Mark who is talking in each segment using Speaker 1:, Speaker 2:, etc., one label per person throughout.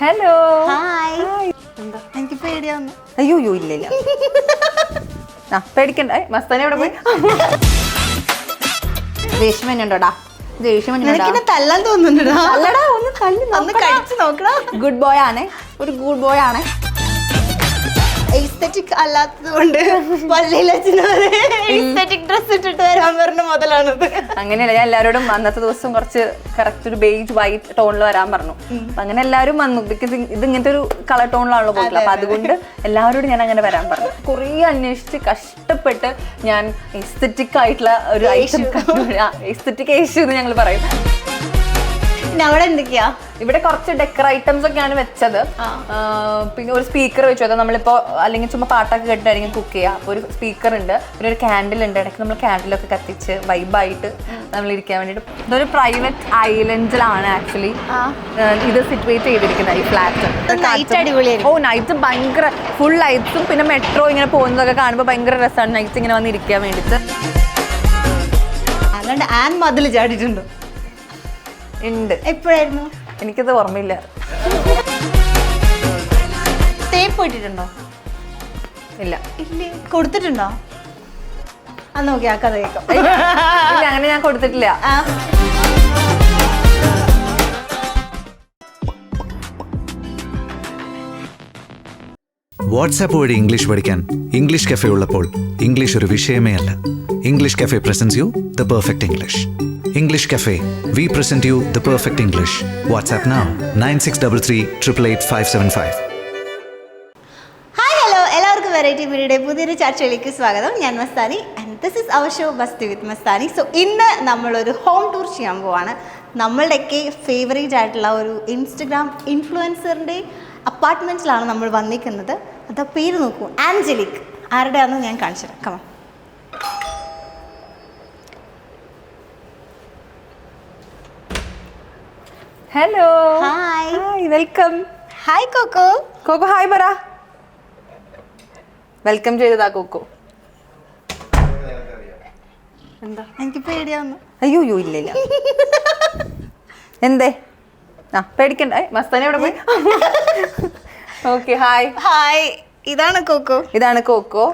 Speaker 1: Hello
Speaker 2: hi എനിക്ക്
Speaker 1: അയ്യോ അയ്യോ ഇല്ല ഇല്ല. ആ പേടിക്കണ്ട. മസ്താനി അവിടെ പോയി? ദേഷ്യം തന്നെ ഉണ്ടോടാ ദേഷ്യം തന്നെ ഉണ്ടോ?
Speaker 2: നിനക്കിന്നെ തല്ലാൻ തോന്നുന്നുണ്ടോ?
Speaker 1: അല്ലടാ ഒന്ന് തല്ലി
Speaker 2: നോക്കടാ.
Speaker 1: ഗുഡ് ബോയ് ആണ്. ഒരു ഗുഡ് ബോയ് ആണ്.
Speaker 2: എസ്തെറ്റിക് അല്ലാത്തത് കൊണ്ട് പള്ളിയിൽ എസ്തറ്റിക് ഡ്രസ് ഇട്ടിട്ട് വരാൻ പറഞ്ഞ മുതലാണത്.
Speaker 1: അങ്ങനെയല്ല ഞാൻ എല്ലാവരോടും അന്നത്തെ ദിവസം കുറച്ച് കറക്റ്റ് ഒരു ബേജ് വൈറ്റ് ടോണിൽ വരാൻ പറഞ്ഞു. അങ്ങനെ എല്ലാവരും വന്നു. ബിക്കോസ് ഇത് ഇങ്ങനത്തെ ഒരു കളർ ടോണിലാണല്ലോ പോയിട്ടുള്ളത് അപ്പൊ അതുകൊണ്ട് എല്ലാവരോടും ഞാൻ അങ്ങനെ വരാൻ പറഞ്ഞു. കുറേ അന്വേഷിച്ച് കഷ്ടപ്പെട്ട് ഞാൻ എസ്തറ്റിക് ആയിട്ടുള്ള ഒരു ഐറ്റം എസ്തറ്റിക് ഐഷ്യൂ എന്ന് ഞങ്ങൾ പറയും.
Speaker 2: പിന്നെ അവിടെ എന്തൊക്കെയാ
Speaker 1: ഇവിടെ കുറച്ച് ഡെക്കർ ഐറ്റംസ് ഒക്കെയാണ് വെച്ചത്. പിന്നെ ഒരു സ്പീക്കർ വെച്ചു. അത് നമ്മളിപ്പോ അല്ലെങ്കിൽ ചുമ്മാ പാട്ടൊക്കെ കേട്ടിട്ടായിരിക്കും കുക്ക് ചെയ്യുക അപ്പോൾ ഒരു സ്പീക്കർ ഉണ്ട്. പിന്നെ ഒരു ക്യാൻഡിൽ ഉണ്ട്. ഇടയ്ക്ക് നമ്മൾ ക്യാൻഡിലൊക്കെ കത്തിച്ച് വൈബായിട്ട് നമ്മൾ ഇരിക്കാൻ വേണ്ടിയിട്ട്. ഇതൊരു പ്രൈവറ്റ് ഐലൻഡിലാണ് ആക്ച്വലി ഇത് സിറ്റുവേറ്റ് ചെയ്തിരിക്കുന്നത് ഈ ഫ്ലാറ്റ് ഓ നൈറ്റ് ഭയങ്കര ഫുൾ ലൈറ്റ്സും പിന്നെ മെട്രോ ഇങ്ങനെ പോകുന്നതൊക്കെ കാണുമ്പോൾ ഭയങ്കര രസമാണ് നൈറ്റ് ഇങ്ങനെ വന്നിരിക്കാൻ വേണ്ടിയിട്ട്.
Speaker 2: അല്ലാണ്ട് ആൻ മതിൽ ചാടിയിട്ടുണ്ടോ.
Speaker 1: ഉണ്ട്.
Speaker 2: എപ്പോഴായിരുന്നു?
Speaker 1: എനിക്കത് ഓർമ്മയില്ല.
Speaker 2: തേപ്പ് ഇട്ടിട്ടുണ്ടോ?
Speaker 1: ഇല്ല.
Speaker 2: ഇല്ലേ. കൊടുത്തിട്ടുണ്ടോ? ആ നോക്കി ആ കഥ കേൾക്കാം.
Speaker 1: ഇല്ല അങ്ങനെ ഞാൻ കൊടുത്തിട്ടില്ല.
Speaker 3: വാട്സാപ്പ് വഴി ഇംഗ്ലീഷ് പഠിക്കാൻ ഇംഗ്ലീഷ് കഫേ ഉള്ളപ്പോൾ ഇംഗ്ലീഷ് ഒരു വിഷയമേ അല്ല. English cafe presents you the perfect English. English cafe we present you the perfect English WhatsApp now nine six double three triple eight five seven five
Speaker 2: variety മീഡിയയുടെ പുതിയൊരു ചർച്ചയിലേക്ക് സ്വാഗതം. ഞാൻ Mastani and this is our show Basti with Mastani. So ഇന്ന് നമ്മളൊരു home tour ചെയ്യാൻ പോവാണ്. നമ്മളുടെയൊക്കെ ഫേവറേറ്റ് ആയിട്ടുള്ള ഒരു ഇൻസ്റ്റഗ്രാം ഇൻഫ്ലുവൻസറിന്റെ അപ്പാർട്ട്മെന്റിലാണ് നമ്മൾ വന്നിരിക്കുന്നത്. അത് പേര് നോക്കൂ. ആഞ്ചലിക് ആരുടെയാണെന്ന് ഞാൻ കാണിച്ചു തരാം. കമ
Speaker 1: hello
Speaker 2: hi
Speaker 1: hi welcome
Speaker 2: hi Coco
Speaker 1: Coco hi പറ വെൽക്കം ചെയ്തതാ കോക്കോ എന്താ?
Speaker 2: എനിക്ക് പേടിയാവുന്നു.
Speaker 1: അയ്യോ അയ്യോ ഇല്ല ഇല്ല. എന്തേ? ആ പേടിക്കണ്ട. മസ്താനെ അവിടെ പോയി? ഓക്കെ ഹായ്
Speaker 2: ഹായ് ഇതാണ് കോക്കോ
Speaker 1: ഇതാണ് കോക്കോ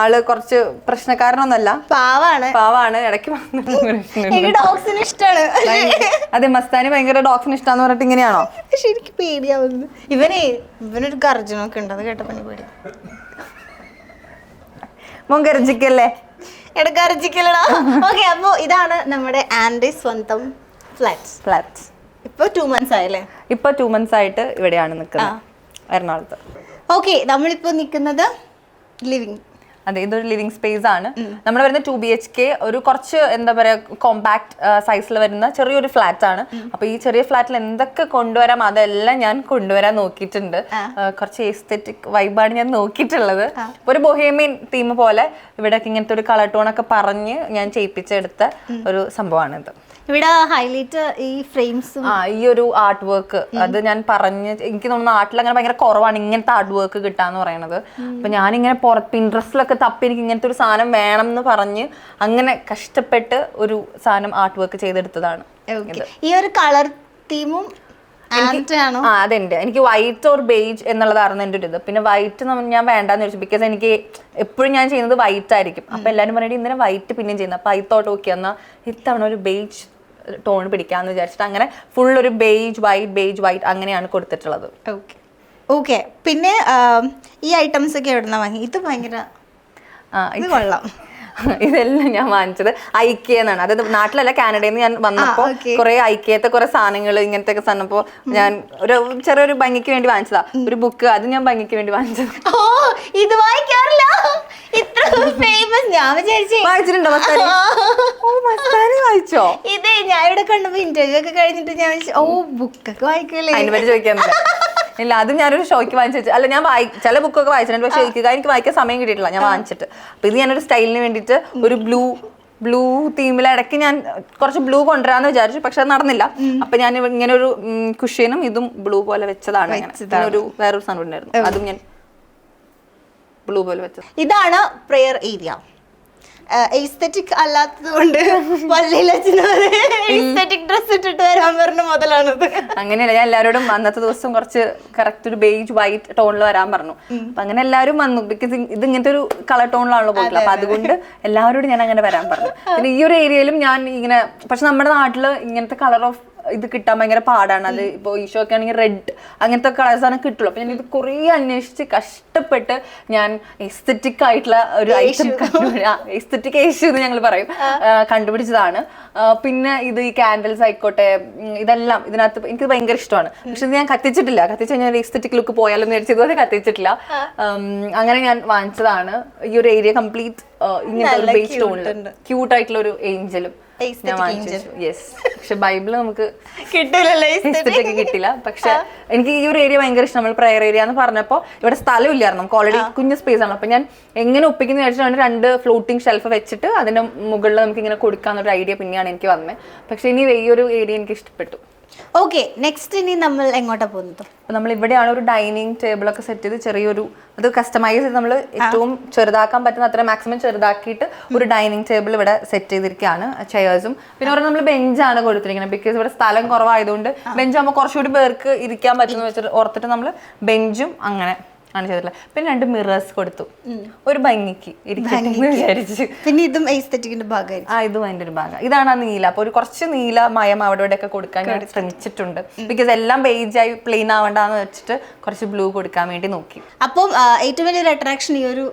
Speaker 1: ആൾ കുറച്ച് പ്രശ്നക്കാരനൊന്നല്ല.
Speaker 2: പാവാണ്.
Speaker 1: പാവാണ്. ഇടയ്ക്ക്.
Speaker 2: എനിക്ക് ഡോഗ്സിന് ഇഷ്ടമാണ്
Speaker 1: അതെ മസ്താനി ഭയങ്കര ഡോഗ്സിന് ഇഷ്ടാന്ന് പറഞ്ഞിട്ട് ഇങ്ങനെയാണോ?
Speaker 2: പക്ഷെ എനിക്ക് പേടിയാവുന്നു ഇവനെ ഇവനൊരു ഗർജനൊക്കെ ഉണ്ട്. അത് കേട്ടപ്പോ പേടി.
Speaker 1: മോൻ ഗർജിക്കല്ലേ?
Speaker 2: എടാ ഗർജിക്കലടാ ഓക്കെ അപ്പോ ഇതാണ് നമ്മുടെ ആൻഡി സ്വന്തം ഫ്ലാറ്റ്സ്
Speaker 1: ഫ്ലാറ്റ്.
Speaker 2: ഇപ്പൊ ടു മന്ത്സ് ആയല്ലേ?
Speaker 1: ഇപ്പൊ ടു മന്ത്സ് ആയിട്ട് ഇവിടെയാണ് നിൽക്കുന്നത് എറണാകുളത്ത്.
Speaker 2: ഓക്കെ നമ്മളിപ്പോ നിൽക്കുന്നത് ലിവിങ്
Speaker 1: അതെ ഇതൊരു ലിവിംഗ് സ്പേസ് ആണ്. നമ്മൾ വരുന്ന ടു ബി എച്ച് കെ ഒരു കുറച്ച് എന്താ പറയാ കോമ്പാക്ട് സൈസിൽ വരുന്ന ചെറിയൊരു ഫ്ലാറ്റ് ആണ്. അപ്പൊ ഈ ചെറിയ ഫ്ലാറ്റിൽ എന്തൊക്കെ കൊണ്ടുവരാം അതെല്ലാം ഞാൻ കൊണ്ടുവരാൻ നോക്കിയിട്ടുണ്ട്. കുറച്ച് എസ്തെറ്റിക് വൈബാണ് ഞാൻ നോക്കിയിട്ടുള്ളത്. ഒരു ബൊഹേമിയൻ തീം പോലെ ഇവിടെ ഇങ്ങനത്തെ ഒരു കളർ ടോൺ ഒക്കെ പറഞ്ഞ് ഞാൻ ചെയ്യിപ്പിച്ചെടുത്ത ഒരു സംഭവമാണിത്
Speaker 2: ഇവിടെ ഹൈലൈറ്റ് ഈ ഫ്രെയിംസും
Speaker 1: ആ ഈ ഒരു ആർട്ട് വർക്ക് അത് ഞാൻ പറഞ്ഞ് എനിക്ക് തോന്നുന്നു നാട്ടിൽ അങ്ങനെ ഭയങ്കര കുറവാണ് ഇങ്ങനത്തെ ആർട്ട് വർക്ക് കിട്ടാന്ന് പറയണത്. അപ്പൊ ഞാനിങ്ങനെ പുറത്ത് പിൻട്രസ്റ്റിലൊക്കെ തപ്പി എനിക്ക് ഇങ്ങനത്തെ ഒരു സാധനം വേണം എന്ന് പറഞ്ഞ് അങ്ങനെ കഷ്ടപ്പെട്ട് ഒരു സാധനം ആർട്ട് വർക്ക് ചെയ്തെടുത്തതാണ്
Speaker 2: ഈ ഒരു കളർ തീമും
Speaker 1: ആ അതെന്റെ എനിക്ക് വൈറ്റ് ഓർ ബേജ് എന്നുള്ളതായിരുന്നു എന്റെ ഒരു ഇത്. പിന്നെ വൈറ്റ് ഞാൻ വേണ്ടാന്ന് ചോദിച്ചു ബിക്കോസ് എനിക്ക് എപ്പോഴും ഞാൻ ചെയ്യുന്നത് വൈറ്റ് ആയിരിക്കും. അപ്പൊ എല്ലാവരും പറഞ്ഞിട്ട് ഇന്നലെ വൈറ്റ് പിന്നെയും ചെയ്യുന്നത് അപ്പൊ ഐ തോട്ട് ഓക്കെ എന്നാ ഇത്തവണ ഒരു ബേജ് ടോൺ പിടിക്കാന്ന് വിചാരിച്ചിട്ട് അങ്ങനെ ഫുൾ ഒരു ബേജ് വൈറ്റ് ബേജ് വൈറ്റ് അങ്ങനെയാണ് കൊടുത്തിട്ടുള്ളത്.
Speaker 2: ഓക്കെ ഓക്കെ പിന്നെ ഈ ഐറ്റംസ് ഒക്കെ എവിടുന്ന വാങ്ങി? ഇത് ഭയങ്കര
Speaker 1: ആ,
Speaker 2: ഇത് കൊള്ളാം.
Speaker 1: ഇതെല്ലാം ഞാൻ വാങ്ങിച്ചത് ഐക്യ എന്നാണ്. അതായത് നാട്ടിലല്ല കാനഡയിൽ നിന്ന് ഞാൻ വന്നപ്പോ
Speaker 2: okay.
Speaker 1: കുറെ ഐക്യത്തെ കുറെ സാധനങ്ങൾ ഇങ്ങനത്തെ ഒക്കെ സാധനപ്പോ ഞാൻ ഒരു ചെറിയൊരു ഭംഗിക്ക് വേണ്ടി വാങ്ങിച്ചതാ. ഒരു ബുക്ക് അത് ഞാൻ ഭംഗിക്ക് വേണ്ടി വാങ്ങിച്ചത്.
Speaker 2: ഓ ഇത് വായിക്കാറില്ല ഇത്ര ഫേമസ് ഞാൻ വിചാരിച്ചു.
Speaker 1: വായിച്ചിട്ടുണ്ടോ മസ്താനി? ഓ മസ്താനി വായിച്ചോ
Speaker 2: ഇതേ ഞാൻ ഇവിടെ കണ്ടപ്പോ ഇന്റർവ്യൂ ഒക്കെ കഴിഞ്ഞിട്ട് ഞാൻ ഓ ബുക്കൊക്കെ
Speaker 1: അതിനെ പറ്റി ചോദിക്കാനില്ല ഇല്ല അത് ഞാനൊരു ഷോയ്ക്ക് വാങ്ങിച്ചു. അല്ല ഞാൻ വായി ചില ബുക്കൊക്കെ വായിച്ചിട്ടുണ്ട് പക്ഷെ എനിക്ക് എനിക്ക് വായിക്കാൻ സമയം കിട്ടിയിട്ടില്ല ഞാൻ വാങ്ങിച്ചിട്ട്. അപ്പൊ ഇത് ഞാനൊരു സ്റ്റൈലിന് വേണ്ടിയിട്ട് ഒരു ബ്ലൂ ബ്ലൂ തീമിൽ ഇടയ്ക്ക് ഞാൻ കുറച്ച് ബ്ലൂ കൊണ്ടുവരാന്ന് വിചാരിച്ചു പക്ഷെ അത് നടന്നില്ല. അപ്പൊ ഞാൻ ഇങ്ങനെ ഒരു കുഷ്യനും ഇതും ബ്ലൂ പോലെ വെച്ചതാണ് ഒരു വേറൊരു സാധനം ഉണ്ടായിരുന്നു. അതും ഞാൻ ബ്ലൂ പോലെ വെച്ചത്
Speaker 2: ഇതാണ് പ്രെയർ ഏരിയ. എസ്തെറ്റിക് അല്ലാത്തത് കൊണ്ട് എസ്തെറ്റിക് ഡ്രസ് ഇട്ടിട്ട് വരാൻ പറഞ്ഞ മുതലാണത്.
Speaker 1: അങ്ങനെയല്ല ഞാൻ എല്ലാവരോടും അന്നത്തെ ദിവസം കുറച്ച് കറക്റ്റ് ഒരു ബേജ് വൈറ്റ് ടോണിൽ വരാൻ പറഞ്ഞു. അപ്പൊ അങ്ങനെ എല്ലാവരും വന്നു. ബിക്കോസ് ഇത് ഇങ്ങനത്തെ ഒരു കളർ ടോണിലാണല്ലോ പോയിട്ടുള്ളത്. അപ്പൊ അതുകൊണ്ട് എല്ലാവരോടും ഞാൻ അങ്ങനെ വരാൻ പറഞ്ഞു. പിന്നെ ഈ ഒരു ഏരിയയിലും ഞാൻ ഇങ്ങനെ പക്ഷെ നമ്മുടെ നാട്ടിൽ ഇങ്ങനത്തെ കളർ ഓഫ് ഇത് കിട്ടാൻ ഭയങ്കര പാടാണ്. അത് ഇപ്പോൾ ഈശോ ഒക്കെ ആണെങ്കിൽ റെഡ് അങ്ങനത്തെ കളേഴ്സാണ് കിട്ടുള്ളൂ. അപ്പൊ ഞാൻ ഇത് കുറേ അന്വേഷിച്ച് കഷ്ടപ്പെട്ട് ഞാൻ എസ്തറ്റിക് ആയിട്ടുള്ള ഒരു ഐറ്റം എസ്തറ്റിക് ഏഷ്യൂ എന്ന് ഞങ്ങൾ പറയും. കണ്ടുപിടിച്ചതാണ്. പിന്നെ ഇത് ഈ കാൻഡിൽസ് ആയിക്കോട്ടെ ഇതെല്ലാം ഇതിനകത്ത് എനിക്ക് ഭയങ്കര ഇഷ്ടമാണ്. പക്ഷെ ഇത് ഞാൻ കത്തിച്ചിട്ടില്ല. കത്തിച്ച് കഴിഞ്ഞാൽ എസ്തറ്റിക് ലുക്ക് പോയാലും മേടിച്ചത് അത് കത്തിച്ചിട്ടില്ല. അങ്ങനെ ഞാൻ വാങ്ങിച്ചതാണ്. ഈ ഒരു ഏരിയ കംപ്ലീറ്റ് ഇങ്ങനത്തെ ഒരു ബേസ് ടോണിൽ ക്യൂട്ട് ആയിട്ടുള്ള ഒരു ഏഞ്ചലും ഞാൻ
Speaker 2: Aesthetic
Speaker 1: വാങ്ങിച്ചു യെസ് പക്ഷെ ബൈബിൾ നമുക്ക്
Speaker 2: കിട്ടില്ലല്ലോ
Speaker 1: ഒക്കെ കിട്ടില്ല. പക്ഷെ എനിക്ക് ഈ ഒരു ഏരിയ ഭയങ്കര ഇഷ്ടം. നമ്മൾ പ്രയർ ഏരിയ എന്ന് പറഞ്ഞപ്പോൾ ഇവിടെ സ്ഥലം ഇല്ലായിരുന്നു. നമുക്ക് ഓൾറെഡി കുഞ്ഞു സ്പേസ് ആണ്. അപ്പൊ ഞാൻ എങ്ങനെ ഒപ്പിക്കുന്ന വിചാരിച്ചാണ് രണ്ട് ഫ്ലോട്ടിംഗ് ഷെൽഫ് വെച്ചിട്ട് അതിന്റെ മുകളിൽ നമുക്ക് ഇങ്ങനെ കൊടുക്കാന്നൊരു ഐഡിയ പിന്നെയാണ് എനിക്ക് വന്നത് പക്ഷെ ഇനി ഈ ഒരു ഏരിയ എനിക്ക് ഇഷ്ടപ്പെട്ടു.
Speaker 2: ഓക്കെ നെക്സ്റ്റ് ഇനി നമ്മൾ എങ്ങോട്ടാ പോകുന്നത്?
Speaker 1: നമ്മൾ ഇവിടെയാണ് ഒരു ഡൈനിങ് ടേബിൾ ഒക്കെ സെറ്റ് ചെയ്ത് ചെറിയൊരു അത് കസ്റ്റമൈസ് ചെയ്ത് നമ്മൾ ഏറ്റവും ചെറുതാക്കാൻ പറ്റുന്ന അത്ര മാക്സിമം ചെറുതാക്കിയിട്ട് ഒരു ഡൈനിങ് ടേബിൾ ഇവിടെ സെറ്റ് ചെയ്തിരിക്കുകയാണ് ചെയേഴ്സും പിന്നെ ഒരെണ്ണം നമ്മൾ ബെഞ്ചാണ് കൊടുത്തിരിക്കുന്നത്. ബിക്കോസ് ഇവിടെ സ്ഥലം കുറവായതുകൊണ്ട് ബെഞ്ച് ആകുമ്പോൾ കുറച്ചുകൂടി പേർക്ക് ഇരിക്കാൻ പറ്റുന്ന വെച്ചിട്ട് ഓർത്തിട്ട് നമ്മൾ ബെഞ്ചും അങ്ങനെ. ആണ് ചെയ്തിട്ടുള്ളത് പിന്നെ രണ്ട് മിറേഴ്സ് കൊടുത്തു. ഒരു ഭംഗിക്ക് വിചാരിച്ച്.
Speaker 2: പിന്നെ ഇതും എസ്തെറ്റിക്കിന്റെ ഭാഗമായിരിക്കും.
Speaker 1: ആ ഇതും അതിന്റെ ഒരു ഭാഗം. ഇതാണ് ആ നീല. അപ്പൊ ഒരു കുറച്ച് നീല മയം അവിടെ ഇവിടെ ഒക്കെ കൊടുക്കാൻ ഞാൻ ശ്രമിച്ചിട്ടുണ്ട്. ബിക്കോസ് എല്ലാം ബേജായി പ്ലെയിൻ ആവണ്ടെന്ന് വെച്ചിട്ട് കുറച്ച് ബ്ലൂ കൊടുക്കാൻ വേണ്ടി നോക്കി.
Speaker 2: അപ്പം ഏറ്റവും വലിയൊരു അട്രാക്ഷൻ ഈ ഒരു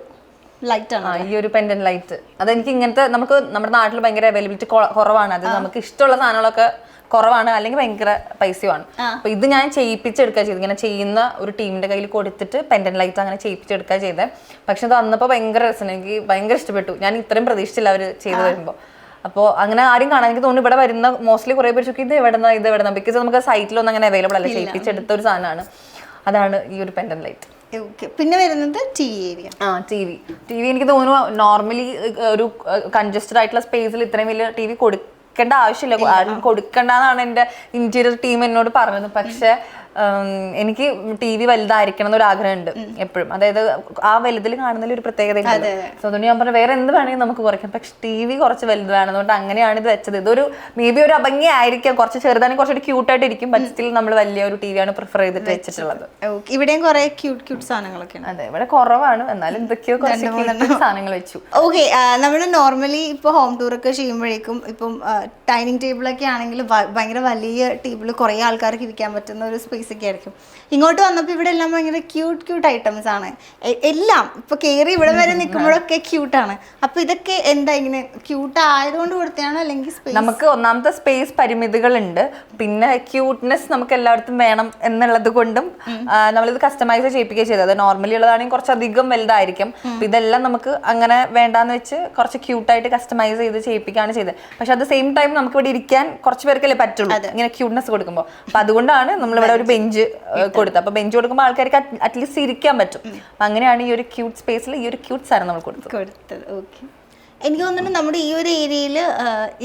Speaker 2: ലൈറ്റ് ആണ്
Speaker 1: ഈ ഒരു പെൻഡൻ ലൈറ്റ് അതെനിക്ക് ഇങ്ങനത്തെ നമുക്ക് നമ്മുടെ നാട്ടിൽ ഭയങ്കര അവൈലബിലിറ്റി കുറവാണ്. അത് നമുക്ക് ഇഷ്ടമുള്ള സാധനങ്ങളൊക്കെ കുറവാണ് അല്ലെങ്കിൽ ഭയങ്കര പൈസയുമാണ്. അപ്പൊ ഇത് ഞാൻ ചെയ്യിപ്പിച്ചെടുക്കുക ചെയ്തു ഇങ്ങനെ ചെയ്യുന്ന ഒരു ടീമിന്റെ കയ്യിൽ കൊടുത്തിട്ട് പെൻഡൻ ലൈറ്റ് അങ്ങനെ ചെയ്യിപ്പിച്ചെടുക്കുക ചെയ്തത് പക്ഷെ അത് വന്നപ്പോ ഭയങ്കര രസം എനിക്ക് ഭയങ്കര ഇഷ്ടപ്പെട്ടു. ഞാൻ ഇത്രയും പ്രതീക്ഷിച്ചില്ല അവർ ചെയ്തു വരുമ്പോൾ അപ്പോൾ അങ്ങനെ ആരും കാണാൻ എനിക്ക് തോന്നുന്നു ഇവിടെ വരുന്ന മോസ്റ്റ്ലി കുറേ പേര് ചോദിക്കും ഇത് എവിടെന്നാ ഇത് എവിടെന്നാ? ബിക്കോസ് നമുക്ക് സൈറ്റിലൊന്നും അങ്ങനെ അവൈലബിൾ അല്ല. ചെയ്യിപ്പിച്ചെടുത്ത ഒരു സാധനമാണ്. അതാണ് ഈ ഒരു പെൻഡൻ ലൈറ്റ്
Speaker 2: പിന്നെ വരുന്നത് ടി വി ഏരിയ
Speaker 1: ആ ടി വി. ടി വി എനിക്ക് തോന്നുന്നു നോർമലി ഒരു കൺജസ്റ്റഡ് ആയിട്ടുള്ള സ്പേസിൽ ഇത്രയും വലിയ ടി വി കൊടുക്കേണ്ട ആവശ്യമില്ല. കൊടുക്കണ്ടെന്നാണ് എന്റെ ഇന്റീരിയർ ടീം എന്നോട് പറഞ്ഞത്. പക്ഷെ എനിക്ക് ടി വി വലുതായിരിക്കണം എന്നൊരു ആഗ്രഹമുണ്ട് എപ്പോഴും. അതായത് ആ വലുതിൽ കാണുന്നതിൽ ഒരു പ്രത്യേകത സോ അതുകൊണ്ട് ഞാൻ പറഞ്ഞു വേറെ എന്ത് വേണമെങ്കിലും നമുക്ക് കുറയ്ക്കാം. പക്ഷെ ടി വി കുറച്ച് വലുത് വേണം അതുകൊണ്ട് അങ്ങനെയാണ് ഇത് വെച്ചത്. ഇതൊരു മേ ബി ഒരു അഭംഗി ആയിരിക്കാം കുറച്ച് ചെറുതാണെങ്കിൽ കുറച്ചുകൂടി ക്യൂട്ടായിട്ട് ഇരിക്കും ബട്ട് സ്റ്റിൽ നമ്മൾ വലിയ ഒരു ടി വിയാണ് പ്രിഫർ ചെയ്തിട്ട് വെച്ചിട്ടുള്ളത്.
Speaker 2: ഇവിടെയും കുറെ ക്യൂട്ട് ക്യൂട്ട് സാധനങ്ങളൊക്കെ
Speaker 1: അതെ ഇവിടെ കുറവാണ്. എന്നാലും ഇതൊക്കെയോ കുറച്ച് സാധനങ്ങൾ വെച്ചു.
Speaker 2: ഓക്കെ നമ്മൾ നോർമലി ഇപ്പോൾ ഹോം ടൂർ ഒക്കെ ചെയ്യുമ്പോഴേക്കും ഇപ്പം ഡൈനിങ് ടേബിളൊക്കെ ആണെങ്കിൽ ഭയങ്കര വലിയ ടേബിൾ കുറേ ആൾക്കാർക്ക് ഇരിക്കാൻ പറ്റുന്ന ഒരു സ്പേസ് ഒക്കെ ആയിരിക്കും. ഇങ്ങോട്ട് വന്നപ്പോൾ ഇവിടെ എല്ലാം ഭയങ്കര ക്യൂട്ട് ക്യൂട്ട് ഐറ്റംസ് ആണ്. എല്ലാം ഇപ്പൊ കയറി ഇവിടെ വരെ നിൽക്കുമ്പോഴൊക്കെ ക്യൂട്ടാണ് അപ്പോൾ ഇതൊക്കെ എന്താ ഇങ്ങനെ ക്യൂട്ട് ആയതുകൊണ്ട് കൊടുത്തതാണ് അല്ലെങ്കിൽ
Speaker 1: നമുക്ക് ഒന്നാമത്തെ സ്പേസ് പരിമിതികളുണ്ട്. പിന്നെ ക്യൂട്ട്നെസ് നമുക്ക് എല്ലായിടത്തും വേണം എന്നുള്ളത് കൊണ്ടും നമ്മളിത് കസ്റ്റമൈസ് ചെയ്യിപ്പിക്കുക ചെയ്തത് അത് നോർമലി ഉള്ളതാണെങ്കിൽ കുറച്ചധികം വലുതായിരിക്കും. ഇതെല്ലാം നമുക്ക് അങ്ങനെ വേണ്ടാന്ന് വെച്ച് കുറച്ച് ക്യൂട്ടായിട്ട് കസ്റ്റമൈസ് ചെയ്ത് ചെയ്യിപ്പിക്കുകയാണ് ചെയ്തത്. പക്ഷെ അറ്റ് സെയിം ടൈം നമുക്ക് ഇവിടെ ഇരിക്കാൻ കുറച്ച് പേർക്കല്ലേ പറ്റുള്ളൂ. ഇങ്ങനെ ക്യൂട്ട്നെസ് കൊടുക്കുമ്പോൾ അപ്പൊ അതുകൊണ്ടാണ് നമ്മളിവിടെ ഒരു ബെഞ്ച് കൊടുത്തു. അപ്പൊ ബെഞ്ച് കൊടുക്കുമ്പോൾ ആൾക്കാർക്ക് അറ്റ്ലീസ്റ്റ് ഇരിക്കാൻ പറ്റും. അങ്ങനെയാണ് ഈ ഒരു ക്യൂട്ട് സ്പേസിൽ ഈ ഒരു ക്യൂട്ട് സാധനം നമ്മൾ കൊടുത്തത്.
Speaker 2: കൊടുത്തത്. ഓക്കെ. എനിക്ക് തോന്നുന്നു നമ്മുടെ ഈ ഒരു ഏരിയയിൽ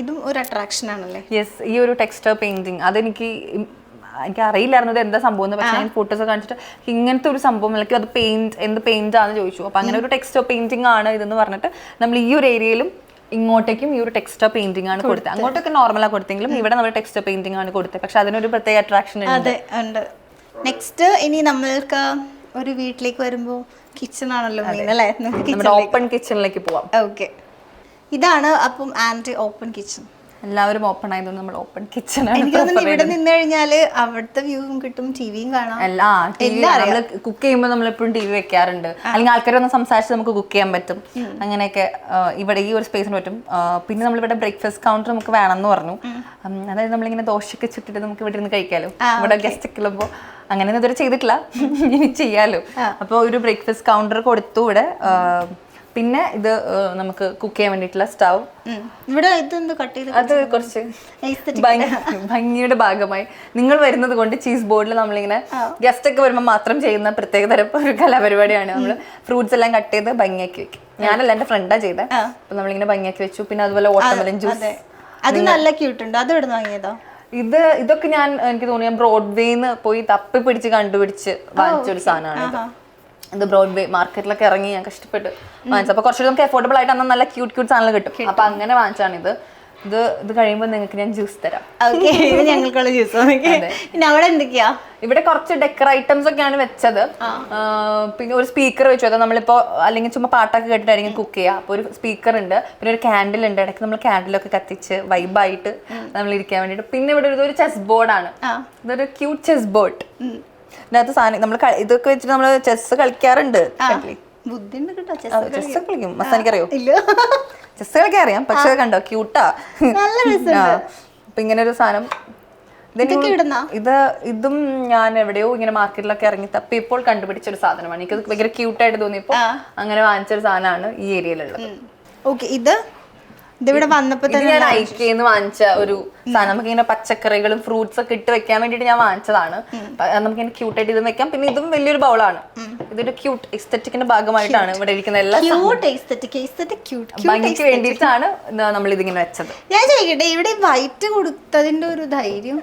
Speaker 2: ഇതും ഒരു അട്രാക്ഷൻ ആണല്ലേ?
Speaker 1: യെസ് ഈ ഒരു ടെക്സ്റ്റർ പെയിന്റിങ് അതെനിക്ക് എനിക്ക് അറിയില്ലായിരുന്നു ഇത് എന്താ സംഭവം എന്ന് പക്ഷേ ഞാൻ ഫോട്ടോസ് കാണിച്ചിട്ട് ഇങ്ങനത്തെ ഒരു സംഭവം അല്ലെങ്കിൽ അത് പെയിന്റ് എന്ത് പെയിന്റ് ആണെന്ന് ചോദിച്ചു. അപ്പൊ അങ്ങനെ ഒരു ടെക്സ്റ്റർ പെയിന്റിംഗ് ആണ് ഇതെന്ന് പറഞ്ഞിട്ട് നമ്മൾ ഈ ഒരു ഏരിയയിലും ഇങ്ങോട്ടേക്കും ഈ ഒരു ടെക്സ്റ്റർ പെയിന്റിംഗ് ആണ് കൊടുത്തത്. അങ്ങോട്ടൊക്കെ നോർമലാണ് കൊടുത്തെങ്കിലും ഇവിടെ നമ്മൾ ടെക്സ്റ്റർ പെയിന്റിംഗ് ആണ് കൊടുത്തത്. പക്ഷെ അതിനൊരു പ്രത്യേക അട്രാക്ഷൻ ഉണ്ട്.
Speaker 2: അതെ ഉണ്ട്. നെക്സ്റ്റ് ഇനി നമ്മൾക്ക് ഒരു വീട്ടിലേക്ക് വരുമ്പോൾ കിച്ചൺ ആണല്ലോ മെയിൻ അല്ലേ? നമുക്ക്
Speaker 1: ഓപ്പൺ കിച്ചണിലേക്ക് പോവാം.
Speaker 2: ഓക്കെ ഇതാണ് അപ്പം ആൻഡ് ഓപ്പൺ കിച്ചൺ
Speaker 1: എല്ലാവരും ഓപ്പൺ ആയതുകൊണ്ട് നമ്മൾ ഓപ്പൺ കിച്ചൺ
Speaker 2: ഇവിടെ നിന്ന് കഴിഞ്ഞാൽ അവിടുത്തെ വ്യൂവും കിട്ടും ടിവിയും കാണാം.
Speaker 1: എല്ലാ നമ്മൾ കുക്ക് ചെയ്യുമ്പോൾ നമ്മൾ എപ്പോഴും ടി വി വെക്കാറുണ്ട്. അല്ലെങ്കിൽ ആൾക്കാരെ ഒന്ന് സംസാരിച്ച് നമുക്ക് കുക്ക് ചെയ്യാൻ പറ്റും. അങ്ങനെയൊക്കെ ഇവിടെ ഈ ഒരു സ്പേസിന് പറ്റും. പിന്നെ പിന്നെ നമ്മളിവിടെ ബ്രേക്ക്ഫാസ്റ്റ് കൗണ്ടർ നമുക്ക് വേണമെന്ന് പറഞ്ഞു. അതായത് നമ്മളിങ്ങനെ ദോശയൊക്കെ ചുട്ടിട്ട് നമുക്ക് ഇവിടെ ഇരുന്ന് കഴിക്കാലോ. ഇവിടെ ഗസ്റ്റ് ഒക്കെ ഉള്ളപ്പോൾ അങ്ങനെ ഇതുവരെ ചെയ്തിട്ടില്ല. ഇനി ചെയ്യാലോ. അപ്പോൾ ഒരു ബ്രേക്ക്ഫാസ്റ്റ് കൗണ്ടർ കൊടുത്തു ഇവിടെ. പിന്നെ ഇത് നമുക്ക് കുക്ക് ചെയ്യാൻ വേണ്ടിയിട്ടുള്ള സ്റ്റൗ.
Speaker 2: ഇവിടെ ഇതെന്ത് കട്ട് ചെയ്ത്
Speaker 1: അത് കുറച്ച്. ഭംഗിയുടെ ഭാഗമായി. നിങ്ങൾ വരുന്നത് കൊണ്ട് ചീസ് ബോർഡിൽ നമ്മളിങ്ങനെ ഗസ്റ്റ് ഒക്കെ വരുമ്പോൾ മാത്രം ചെയ്യുന്ന പ്രത്യേക തരം ഒരു കലാപരിപാടിയാണ്. നമ്മൾ ഫ്രൂട്ട്സ് എല്ലാം കട്ട് ചെയ്ത് ഭംഗിയാക്കി വെക്കും. ഞാനല്ല എന്റെ ഫ്രണ്ടാ ചെയ്തത് അപ്പൊ നമ്മളിങ്ങനെ ഭംഗിയാക്കി വെച്ചു. പിന്നെ അതുപോലെ വാട്ടർമെലൻ ജ്യൂസ്
Speaker 2: അതെ. നല്ല ക്യൂട്ട് ഉണ്ട്. അത് ഇവിടെ വാങ്ങിയതോ?
Speaker 1: ഇത് ഇതൊക്കെ ഞാൻ എനിക്ക് തോന്നിയ ബ്രോഡ്വേന്ന് പോയി തപ്പി പിടിച്ച് കണ്ടുപിടിച്ച് വാങ്ങിച്ച ഒരു സാധനമാണ് ഇത് ബ്രോഡ്വേ മാർക്കറ്റിലൊക്കെ ഇറങ്ങി ഞാൻ കഷ്ടപ്പെട്ട് വാങ്ങിച്ചു അപ്പൊ കുറച്ചുകൂടി നമുക്ക് എഫോർഡബിൾ ആയിട്ട് അന്ന് നല്ല ക്യൂട്ട് ക്യൂട്ട് സാധനം കിട്ടും. അപ്പൊ അങ്ങനെ വാങ്ങിച്ചാണ് ഇത് ഇത് കഴിയുമ്പോൾ നിങ്ങൾക്ക് ഞാൻ ജ്യൂസ് തരാം.
Speaker 2: ഇത് ഞങ്ങൾക്കുള്ള ജ്യൂസ് പിന്നെ അവിടെ എന്തൊക്കെയാ?
Speaker 1: ഇവിടെ കുറച്ച് ഡെക്കർ ഐറ്റംസ് ഒക്കെയാണ് വെച്ചത്. പിന്നെ ഒരു സ്പീക്കർ വെച്ചു. അത് നമ്മളിപ്പോ അല്ലെങ്കിൽ ചുമ്മാ പാട്ടൊക്കെ കേട്ടിട്ടായിരിക്കും കുക്ക് ചെയ്യുക അപ്പോൾ ഒരു സ്പീക്കർ ഉണ്ട്. പിന്നെ ഒരു കാൻഡിൽ ഉണ്ട്. ഇടയ്ക്ക് നമ്മൾ കാൻഡിലൊക്കെ കത്തിച്ച് വൈബായിട്ട് നമ്മൾ ഇരിക്കാൻ വേണ്ടിയിട്ട്. പിന്നെ ഇവിടെ ഒരു- ചെസ് ബോർഡാണ്. ഇതൊരു ക്യൂട്ട് ചെസ് ബോർഡ് ഇതിനകത്ത് സാധനം നമ്മൾ ഇതൊക്കെ വെച്ചിട്ട് നമ്മൾ ചെസ് കളിക്കാറുണ്ട്
Speaker 2: കേട്ടോ ചെസ്
Speaker 1: കളിക്കും. മസ്സാനിക്കറിയോ
Speaker 2: ഇല്ല.
Speaker 1: ചെസ് കളിക്കാൻ അറിയാം പക്ഷെ കണ്ടോ ക്യൂട്ടാ.
Speaker 2: നല്ല.
Speaker 1: അപ്പൊ ഇങ്ങനെ ഒരു സാധനം? ഇത് ഇതും ഞാൻ എവിടെയോ ഇങ്ങനെ മാർക്കറ്റിലൊക്കെ ഇറങ്ങി തപ്പി ഇപ്പോൾ കണ്ടുപിടിച്ച ഒരു സാധനമാണ്. എനിക്ക് ഭയങ്കര ക്യൂട്ടായിട്ട് തോന്നിയപ്പോ അങ്ങനെ വാങ്ങിച്ച ഒരു സാധനമാണ് ഈ ഏരിയയിലുള്ളത്.
Speaker 2: ഓക്കെ ഇത്? ഇതിവിടെ വന്നപ്പോ തന്നെ
Speaker 1: ഞാൻ ഐക്കേന്ന് വാങ്ങിച്ച ഒരു സാധനം നമുക്ക് ഇങ്ങനെ പച്ചക്കറികളും ഫ്രൂട്ട്സ് ഒക്കെ ഇട്ട് വെക്കാൻ വേണ്ടിയിട്ട് ഞാൻ വാങ്ങിച്ചതാണ്. നമുക്ക് ഇങ്ങനെ ക്യൂട്ടായിട്ട് ഇതും വെക്കാം. പിന്നെ ഇതും വലിയൊരു ബൗളാണ് ഇതൊരു ക്യൂട്ട് എസ്തറ്റിക്കിന്റെ ഭാഗമായിട്ടാണ് ഇവിടെ ഇരിക്കുന്ന എല്ലാ ഭംഗിക്ക് വേണ്ടിയിട്ടാണ് നമ്മൾ ഇതിങ്ങനെ വെച്ചത്.
Speaker 2: ഞാൻ ചോദിക്കട്ടെ ഇവിടെ വൈറ്റ് കൊടുത്തതിന്റെ ഒരു ധൈര്യം?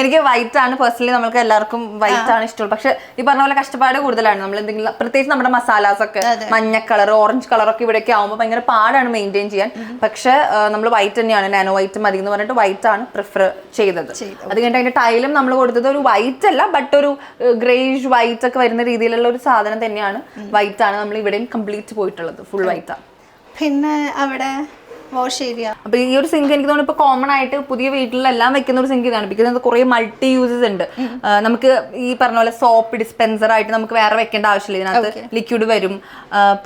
Speaker 1: എനിക്ക് വൈറ്റ് ആണ് പേഴ്സണലി നമുക്ക് എല്ലാവർക്കും വൈറ്റ് ആണ് ഇഷ്ടമുള്ളത് പക്ഷെ ഈ പറഞ്ഞ പോലെ കഷ്ടപ്പാട് കൂടുതലാണ്. നമ്മൾ എന്തെങ്കിലും പ്രത്യേകിച്ച് നമ്മുടെ മസാലാസ് ഒക്കെ മഞ്ഞ കളർ ഓറഞ്ച് കളർ ഒക്കെ ഇവിടെയൊക്കെ ആവുമ്പോൾ ഭയങ്കര പാടാണ് മെയിന്റെയിൻ ചെയ്യാൻ. പക്ഷെ നമ്മൾ വൈറ്റ് തന്നെയാണ്. നാനോ വൈറ്റ് മതി എന്ന് പറഞ്ഞിട്ട് വൈറ്റ് ആണ് പ്രിഫർ ചെയ്തത്. അത് കഴിഞ്ഞിട്ട് അതിന്റെ ടൈലും നമ്മൾ കൊടുത്തത് ഒരു വൈറ്റ് അല്ല ബട്ട് ഒരു ഗ്രേഷ് വൈറ്റ് ഒക്കെ വരുന്ന രീതിയിലുള്ള ഒരു സാധനം തന്നെയാണ് വൈറ്റ് ആണ് നമ്മൾ ഇവിടെയും കംപ്ലീറ്റ് പോയിട്ടുള്ളത് ഫുൾ വൈറ്റ് ആണ്.
Speaker 2: പിന്നെ അവിടെ വാഷ് ഏരിയ
Speaker 1: അപ്പൊ ഈ ഒരു സിങ്ക് എനിക്ക് തോന്നുന്നു ഇപ്പൊ കോമൺ ആയിട്ട് പുതിയ വീട്ടിലെല്ലാം വെക്കുന്ന ഒരു സിങ്ക് ഇതാണ്. ബിക്കോസ് അത് കുറെ മൾട്ടി യൂസസ് ഉണ്ട്. നമുക്ക് ഈ പറഞ്ഞ പോലെ സോപ്പ് ഡിസ്പെൻസർ ആയിട്ട് നമുക്ക് വേറെ വെക്കേണ്ട ആവശ്യമില്ല. ഇതിനകത്ത് ലിക്വിഡ് വരും.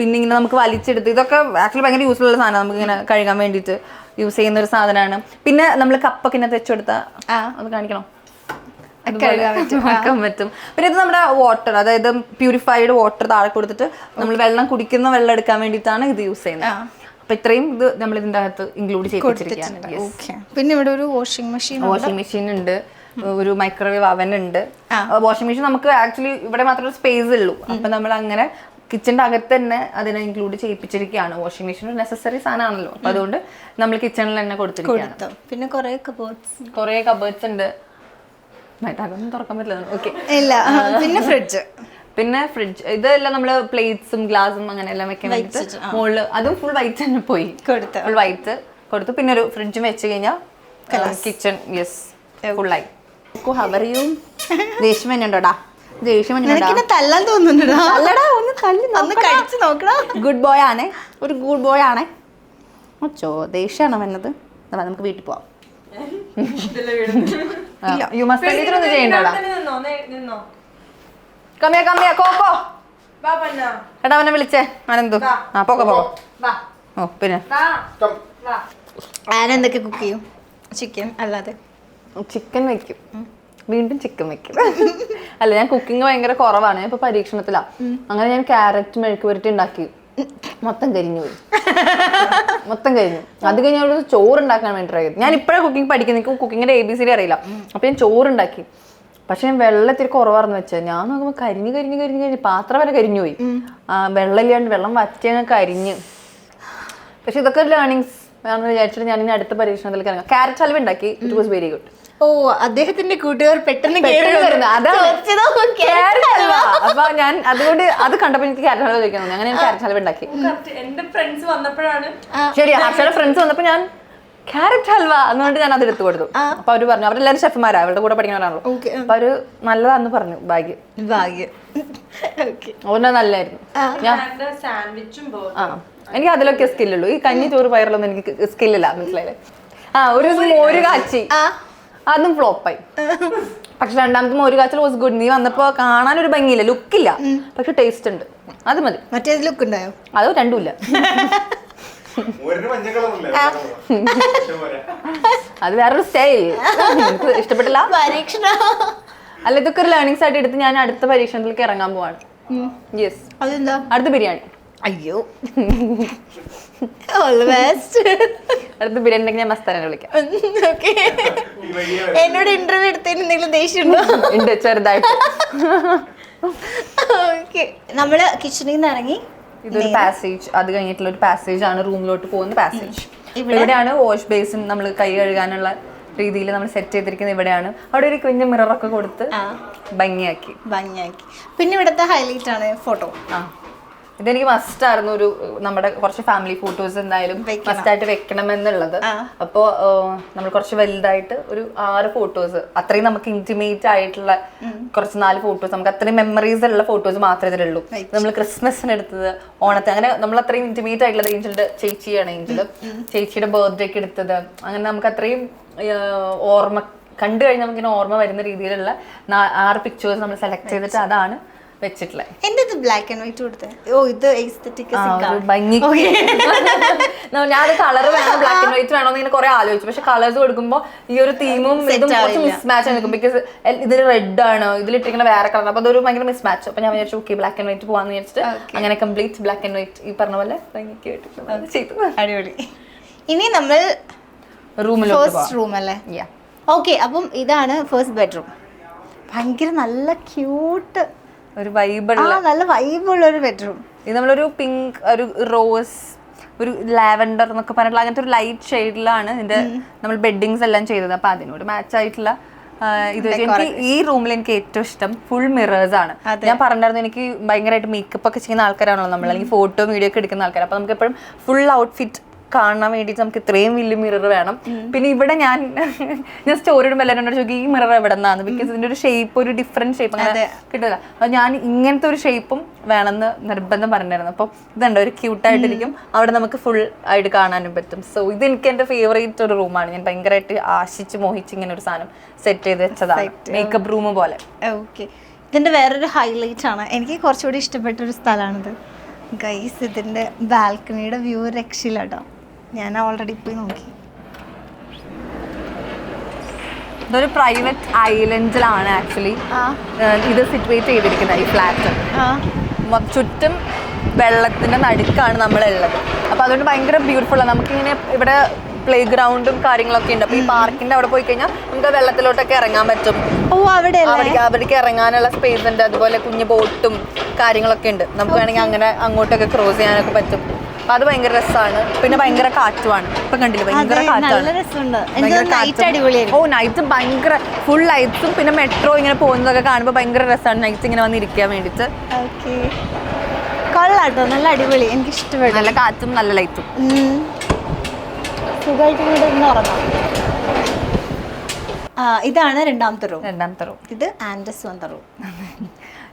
Speaker 1: പിന്നെ ഇങ്ങനെ നമുക്ക് വലിച്ചെടുത്ത് ഇതൊക്കെ ആക്ച്വലി ഭയങ്കര യൂസ്ഫുൾ ഉള്ള സാധനം നമുക്ക് ഇങ്ങനെ കഴുകാൻ വേണ്ടിട്ട് യൂസ് ചെയ്യുന്ന ഒരു സാധനമാണ്. പിന്നെ നമ്മൾ കപ്പൊക്കെ ഇങ്ങനെ വെച്ചെടുത്ത അത് കാണിക്കണം. വെക്കാൻ പറ്റും. പിന്നെ ഇത് നമ്മുടെ വാട്ടർ അതായത് പ്യൂരിഫൈഡ് വാട്ടർ താഴെ കൊടുത്തിട്ട് നമ്മൾ വെള്ളം കുടിക്കുന്ന വെള്ളം എടുക്കാൻ വേണ്ടിയിട്ടാണ് ഇത് യൂസ് ചെയ്യുന്നത്. അപ്പൊ ഇത്രയും ഇത് നമ്മൾ അകത്ത് ഇൻക്ലൂഡ് ചെയ്തിരിക്കുകയാണ്
Speaker 2: ഓക്കെ പിന്നെ ഇവിടെ ഒരു വാഷിംഗ് മെഷീൻ
Speaker 1: വാഷിംഗ് മെഷീൻ ഉണ്ട്. ഒരു മൈക്രോവേവ് അവൻ ഉണ്ട്. വാഷിംഗ് മെഷീൻ നമുക്ക് ആക്ച്വലി ഇവിടെ മാത്രമേ സ്പേസ് ഉള്ളൂ. അപ്പൊ നമ്മൾ അങ്ങനെ കിച്ചന്റെ അകത്ത് തന്നെ അതിനെ ഇൻക്ലൂഡ് ചെയ്യിപ്പിച്ചിരിക്കുകയാണ്. വാഷിംഗ് മെഷീൻ ഒരു നെസസറി സാധനമാണല്ലോ. അപ്പൊ അതുകൊണ്ട് നമ്മൾ കിച്ചണിൽ തന്നെ കൊടുത്തിരിക്കുകയാണ്.
Speaker 2: പിന്നെ കുറെ കബേർഡ്സ്
Speaker 1: കുറെ കബേർഡ്സ് ഉണ്ട്. അതൊന്നും തുറക്കാൻ പറ്റില്ല. ഓക്കെ
Speaker 2: ഇല്ല. പിന്നെ ഫ്രിഡ്ജ്
Speaker 1: പിന്നെ ഫ്രിഡ്ജ് ഇതെല്ലാം നമ്മൾ പ്ലേറ്റ്സും ഗ്ലാസും അങ്ങനെ എല്ലാം വെക്കാൻ വേണ്ടിട്ട് മുകളിൽ അതും ഫുൾ വൈറ്റ് തന്നെ പോയി.
Speaker 2: കൊടുത്തു.
Speaker 1: ഫുൾ വൈറ്റ് കൊടുത്തു. പിന്നെ ഒരു ഫ്രിഡ്ജും വെച്ച് കഴിഞ്ഞാൽ കിച്ചൺ യെസ് ഫുള്ളായി ഹവറിയും ദേഷ്യം തന്നെയുണ്ടോടാ ദേഷ്യം
Speaker 2: തല്ലാൻ തോന്നുന്നുണ്ടോ
Speaker 1: അല്ലടാ ഒന്ന് തല്ലി
Speaker 2: ഒന്ന് കടിച്ചു നോക്കണം
Speaker 1: ഗുഡ് ബോയ് ആണേ. ഒരു ഗുഡ് ബോയ് ആണേ. അച്ചോ ദേഷ്യമാണോ വന്നത്? നമുക്ക് വീട്ടിൽ പോവാം. യു മസ്റ്റ് ചെയ്യണ്ടോടാ? ചെയ്യണ്ടടാ കമ്മിയാ കമ്മിയാ കോക്കോ എടാ അവനെ വിളിച്ചേ. അനന്തു ആ പോക്കോ പോക്കോ. ഓ പിന്നെ.
Speaker 2: ആരെന്തൊക്കെ കുക്ക് ചെയ്യും? ചിക്കൻ അല്ലാതെ.
Speaker 1: ചിക്കൻ വെക്കും വീണ്ടും ചിക്കൻ വെക്കും അല്ല ഞാൻ കുക്കിംഗ് ഭയങ്കര കുറവാണ്. ഞാൻ ഇപ്പൊ പരീക്ഷണത്തിലാ. അങ്ങനെ ഞാൻ ക്യാരറ്റ് മെഴുക്ക് പുരട്ടി ഉണ്ടാക്കി. മൊത്തം കരിഞ്ഞു പോയി. മൊത്തം കഴിഞ്ഞു അത് കഴിഞ്ഞ് അവിടെ ചോറ് ഉണ്ടാക്കാൻ വേണ്ടി ട്രൈ ചെയ്തു. ഞാൻ ഇപ്പോഴാണ് കുക്കിംഗ് പഠിക്കുന്നത്. എനിക്ക് കുക്കിങ്ങിന്റെ എ ബി സി ഡി അറിയില്ല. അപ്പൊ ഞാൻ ചോറ് ഉണ്ടാക്കി പക്ഷെ ഞാൻ വെള്ളം ഇത്തിരി കുറവായിരുന്നു വെച്ചത്. ഞാൻ നോക്കുമ്പോൾ കരിഞ്ഞ് കരിഞ്ഞ് കരിഞ്ഞ് കരിഞ്ഞ് പാത്രം വരെ കരിഞ്ഞു പോയി ആ വെള്ളം ഇല്ലാണ്ട് വെള്ളം വറ്റിയങ്ങ് കരിഞ്ഞ്. പക്ഷെ ഇതൊക്കെ ലേണിങ്സ് ആണെന്ന് വിചാരിച്ചിട്ട് ഞാൻ ഇനി അടുത്ത പരീക്ഷണത്തിലേക്ക് ഇറങ്ങാം. ക്യാരറ്റ് ഹൽവ ഉണ്ടാക്കി. ഇറ്റ് വാസ് വെരി ഗുഡ്
Speaker 2: ഓ അദ്ദേഹത്തിന്റെ കൂട്ടുകാർ പെട്ടെന്ന്
Speaker 1: അപ്പൊ ഞാൻ അതുകൊണ്ട് അത് കണ്ടപ്പോ എനിക്ക് ക്യാരറ്റ് ഹൽവ കഴിക്കാൻ തോന്നി. അങ്ങനെ ഞാൻ ക്യാരറ്റ് ഹൽവ ഉണ്ടാക്കി.
Speaker 4: എന്റെ ഫ്രണ്ട്സ് വന്നപ്പോഴാണ്
Speaker 1: ശരി ഹർഷയുടെ ഫ്രണ്ട്സ് വന്നപ്പോ ഞാൻ ക്യാരറ്റ് ഹൽവ എന്നുകൊണ്ട് ഞാൻ അത് എടുത്തു കൊടുത്തു അപ്പൊ അവർ പറഞ്ഞു അവരെല്ലാരും ഷെഫ്മാരാ അവരുടെ കൂടെ പഠിക്കുന്നവരാണല്ലോ അപ്പൊ അവർ നല്ലതാന്ന് പറഞ്ഞു ഭാഗ്യം.
Speaker 2: ഭാഗ്യം.
Speaker 1: അതുകൊണ്ട് നല്ലായിരുന്നു. ഞാൻ
Speaker 4: എന്റെ സാൻഡ്വിച്ചും
Speaker 1: ആ. എനിക്ക് അതിലൊക്കെ സ്കില്ലുള്ളൂ. ഈ കഞ്ഞി ചോറ് പയറിലൊന്നും എനിക്ക് സ്കില്ലില്ല മനസ്സിലായില്ലേ? ആ ഒരു മോര് കാച്ചി.
Speaker 2: ആ.
Speaker 1: അതും ഫ്ലോപ്പായി. പക്ഷെ രണ്ടാമത്തെ മോര് കാച്ചൽ വാസ് ഗുഡ് നീ വന്നപ്പോ കാണാൻ ഒരു ഭംഗിയില്ല ലുക്കില്ല പക്ഷെ ടേസ്റ്റ് ഉണ്ട്. അത് മതി.
Speaker 2: മറ്റേ ലുക്ക് ഉണ്ടായോ?
Speaker 1: അതോ രണ്ടുമില്ല അത് വേറൊരു സ്റ്റൈൽ എനിക്ക് ഇഷ്ടപ്പെട്ടില്ല?
Speaker 2: പരീക്ഷണ?
Speaker 1: അല്ല ഇതൊക്കെ ഒരു ലേണിംഗ്സ് ആയിട്ട് എടുത്ത് ഞാൻ അടുത്ത പരീക്ഷണത്തിലേക്ക് ഇറങ്ങാൻ പോവാണ്. യെസ്
Speaker 2: അതെന്താ?
Speaker 1: അടുത്ത ബിരിയാണി.
Speaker 2: അയ്യോ. ഓൾ ബെസ്റ്റ്
Speaker 1: അടുത്ത ബിരിയാണി ഞാൻ മസ്താനെ വിളിക്കാം.
Speaker 2: ഓക്കെ എന്നോട് ഇന്റർവ്യൂ എടുത്തതിന് എന്തെങ്കിലും ദേഷ്യം ഉണ്ടോ
Speaker 1: ഉണ്ട് ചെറുതായിട്ട്.
Speaker 2: ഓക്കെ നമ്മൾ കിച്ചണിൽ നിന്ന് ഇറങ്ങി
Speaker 1: ഇതൊരു പാസേജ് അത് കഴിഞ്ഞിട്ടുള്ള ഒരു പാസേജ് ആണ് റൂമിലോട്ട് പോകുന്ന പാസേജ് ഇവിടെയാണ് വാഷ് ബേസിൻ നമ്മൾ കൈ കഴുകാനുള്ള രീതിയിൽ നമ്മൾ സെറ്റ് ചെയ്തിരിക്കുന്നത് ഇവിടെയാണ്. അവിടെ ഒരു കുഞ്ഞു മിററൊക്കെ കൊടുത്ത്. ഭംഗിയാക്കി.
Speaker 2: ഭംഗിയാക്കി. പിന്നെ ഇവിടുത്തെ ഹൈലൈറ്റ് ആണ് ഫോട്ടോ
Speaker 1: ആ. ഇതെനിക്ക് മസ്റ്റ് ആയിരുന്നു ഒരു നമ്മുടെ കുറച്ച് ഫാമിലി ഫോട്ടോസ് എന്തായാലും. മസ്റ്റ് ആയിട്ട് വെക്കണം എന്നുള്ളത് അപ്പോ നമ്മൾ കുറച്ച് വലുതായിട്ട് ഒരു ആറ് ഫോട്ടോസ് അത്രയും നമുക്ക് ഇന്റിമേറ്റ് ആയിട്ടുള്ള കുറച്ച് നാല് ഫോട്ടോസ് നമുക്ക് അത്രയും മെമ്മറീസ് ഉള്ള ഫോട്ടോസ് മാത്രമേ ഇതിലുള്ളൂ. നമ്മൾ ക്രിസ്മസിന് എടുത്തത് ഓണത്തെ. അങ്ങനെ നമ്മൾ അത്രയും ഇന്റിമേറ്റ് ആയിട്ടുള്ള ഏഞ്ചലിന്റെ ചേച്ചിയാണ് ഏഞ്ചൽ ചേച്ചിയുടെ ബർത്ത്ഡേക്ക് എടുത്തത്. അങ്ങനെ നമുക്ക് അത്രയും ഓർമ്മ കണ്ടു കഴിഞ്ഞാൽ നമുക്കിങ്ങനെ ഓർമ്മ വരുന്ന രീതിയിലുള്ള ആറ് പിക്ചേഴ്സ് നമ്മൾ സെലക്ട് ചെയ്തിട്ട് അതാണ് വെച്ചിട്ടുള്ളത്
Speaker 2: എന്റെ ഇത് ബ്ലാക്ക് ആൻഡ് വൈറ്റ് കൊടുത്തത് ഓ ഇത് എസ്തെറ്റിക്
Speaker 1: ഭംഗി. ഞാനത് കളർ വേണം ബ്ലാക്ക് ആൻഡ് വൈറ്റ് വേണോ എന്ന് കുറെ ആലോചിച്ചു. പക്ഷെ കളേഴ്സ് കൊടുക്കുമ്പോൾ ഈ ഒരു തീമും ഇതും കുറച്ച്. മിസ്മാച്ച് നിൽക്കും. ബിക്കോസ് ഇതിൽ റെഡ് ആണ് ഇതിലിട്ടിരിക്കുന്ന വേറെ കളർ അപ്പൊ അതൊരു ഭയങ്കര മിസ്മാച്ച് അപ്പൊ ഞാൻ വിചാരിച്ചു ഓക്കെ ബ്ലാക്ക് ആൻഡ് വൈറ്റ് പോവാന്ന് വിചാരിച്ചിട്ട് അങ്ങനെ കംപ്ലീറ്റ് ബ്ലാക്ക് ആൻഡ് വൈറ്റ് ഈ പറഞ്ഞ പോലെ ഭംഗിക്ക് വേണ്ടിയിട്ട് ചെയ്തു.
Speaker 2: അടിപൊളി. ഇനി നമ്മൾ
Speaker 1: റൂമിലോട്ട്
Speaker 2: ഫസ്റ്റ് റൂം അല്ലേ?
Speaker 1: Yeah.
Speaker 2: ഓക്കെ അപ്പം ഇതാണ് ഫസ്റ്റ് ബെഡ്റൂം ഭയങ്കര നല്ല ക്യൂട്ട്
Speaker 1: ഒരു
Speaker 2: വൈബിൾ
Speaker 1: വൈബുള്ള
Speaker 2: നല്ല വൈബുള്ള ഒരു ബെഡ്റൂം
Speaker 1: ഇത് നമ്മളൊരു പിങ്ക് ഒരു റോസ് ഒരു ലാവൻഡർ എന്നൊക്കെ പറഞ്ഞിട്ടുള്ള അങ്ങനത്തെ ഒരു ലൈറ്റ് ഷെയ്ഡിലാണ് ഇതിന്റെ നമ്മൾ ബെഡിങ്സ് എല്ലാം ചെയ്തത്. അപ്പൊ അതിനോട് മാച്ച് ആയിട്ടുള്ള ഇത് എനിക്ക് ഈ റൂമിൽ എനിക്ക് ഏറ്റവും ഇഷ്ടം ഫുൾ മിറേഴ്സ് ആണ്. ഞാൻ പറഞ്ഞായിരുന്നു എനിക്ക് ഭയങ്കരമായിട്ട് മേക്കപ്പ് ഒക്കെ ചെയ്യുന്ന ആൾക്കാരാണല്ലോ നമ്മൾ അല്ലെങ്കിൽ ഫോട്ടോ വീഡിയോ ഒക്കെ എടുക്കുന്ന ആൾക്കാർ അപ്പൊ നമുക്ക് എപ്പോഴും ഫുൾ ഔട്ട്ഫിറ്റ് കാണാൻ വേണ്ടിയിട്ട് നമുക്ക് ഇത്രയും വലിയ മിറർ വേണം. പിന്നെ ഇവിടെ ഞാൻ ഞാൻ സ്റ്റോറി ഇടുമ്പോൾ എല്ലാവരും ചോദിക്കും ഈ മിറർ എവിടെ നിന്നാണ് ബിക്കോസ് ഇതിന്റെ ഒരു ഷേപ്പ് ഒരു ഡിഫറെന്റ് ഷേപ്പ് അങ്ങനെ കിട്ടില്ല അപ്പൊ ഞാൻ ഇങ്ങനത്തെ ഒരു ഷേപ്പും വേണമെന്ന് നിർബന്ധം പറഞ്ഞിരുന്നു. അപ്പോൾ ഇതുണ്ട് ഒരു ക്യൂട്ടായിട്ടിരിക്കും അവിടെ നമുക്ക് ഫുൾ ആയിട്ട് കാണാനും പറ്റും. സോ ഇത് എനിക്ക് എന്റെ ഫേവറേറ്റ് ഒരു റൂമാണ് ഞാൻ ഭയങ്കരമായിട്ട് ആശിച്ച് മോഹിച്ച് ഇങ്ങനെ ഒരു സാധനം സെറ്റ് ചെയ്ത് വെച്ചതാണ്. മേക്കപ്പ് റൂം പോലെ.
Speaker 2: ഓക്കെ ഇതിന്റെ വേറൊരു ഹൈലൈറ്റ് ആണ്. എനിക്ക് കുറച്ചുകൂടി ഇഷ്ടപ്പെട്ട ഒരു സ്ഥലമാണിത്. ഗൈസ് ഇതിന്റെ ബാൽക്കണിയുടെ വ്യൂ രക്ഷയില്ല കേട്ടോ ഞാൻ ഓൾറെഡി പോയി നോക്കി.
Speaker 1: ഇതൊരു പ്രൈവറ്റ് ഐലൻഡിലാണ് ആക്ച്വലി ഇത് സിറ്റുവേറ്റ് ചെയ്തിരിക്കുന്നത് ഈ ഫ്ലാറ്റ് ചുറ്റും വെള്ളത്തിന്റെ നടുക്കാണ് നമ്മളുള്ളത്. അപ്പൊ അതുകൊണ്ട് ഭയങ്കര ബ്യൂട്ടിഫുൾ ആണ് നമുക്കിങ്ങനെ ഇവിടെ പ്ലേ ഗ്രൗണ്ടും കാര്യങ്ങളൊക്കെ ഉണ്ട്. അപ്പൊ ഈ പാർക്കിന്റെ അവിടെ പോയി കഴിഞ്ഞാൽ നമുക്ക് വെള്ളത്തിലോട്ടൊക്കെ ഇറങ്ങാൻ പറ്റും.
Speaker 2: ഓ അവിടെ
Speaker 1: അവിടേക്ക് അവിടേക്ക് ഇറങ്ങാനുള്ള സ്പേസ് ഉണ്ട്. അതുപോലെ കുഞ്ഞു ബോട്ടും കാര്യങ്ങളൊക്കെ ഉണ്ട്. നമുക്ക് വേണമെങ്കിൽ അങ്ങനെ അങ്ങോട്ടൊക്കെ ക്രോസ് ചെയ്യാനൊക്കെ പറ്റും. അപ്പൊ അത് ഭയങ്കര രസമാണ്. പിന്നെ ഭയങ്കര കാറ്റുമാണ്. ഇപ്പൊ കണ്ടില്ല ഭയങ്കര കാറ്റാണ്. ഓ നൈറ്റ് ഭയങ്കര ഫുൾ ലൈറ്റ്സും പിന്നെ മെട്രോ ഇങ്ങനെ പോകുന്നതൊക്കെ കാണുമ്പോൾ ഭയങ്കര രസമാണ് നൈറ്റ് ഇങ്ങനെ വന്നിരിക്കാൻ
Speaker 2: വേണ്ടിട്ട്. കൊള്ളാട്ടോ നല്ല അടിപൊളി. എനിക്ക് ഇഷ്ടപ്പെട്ടു
Speaker 1: നല്ല കാറ്റും നല്ല ലൈറ്റും.
Speaker 2: സുഖമായിട്ട് ഇന്ന് ഉറങ്ങാം. ഇതാണ് രണ്ടാമത്തെ റൂം
Speaker 1: രണ്ടാമത്തെ റൂം
Speaker 2: ഇത് ആൻഡസ് വന്ന റൂം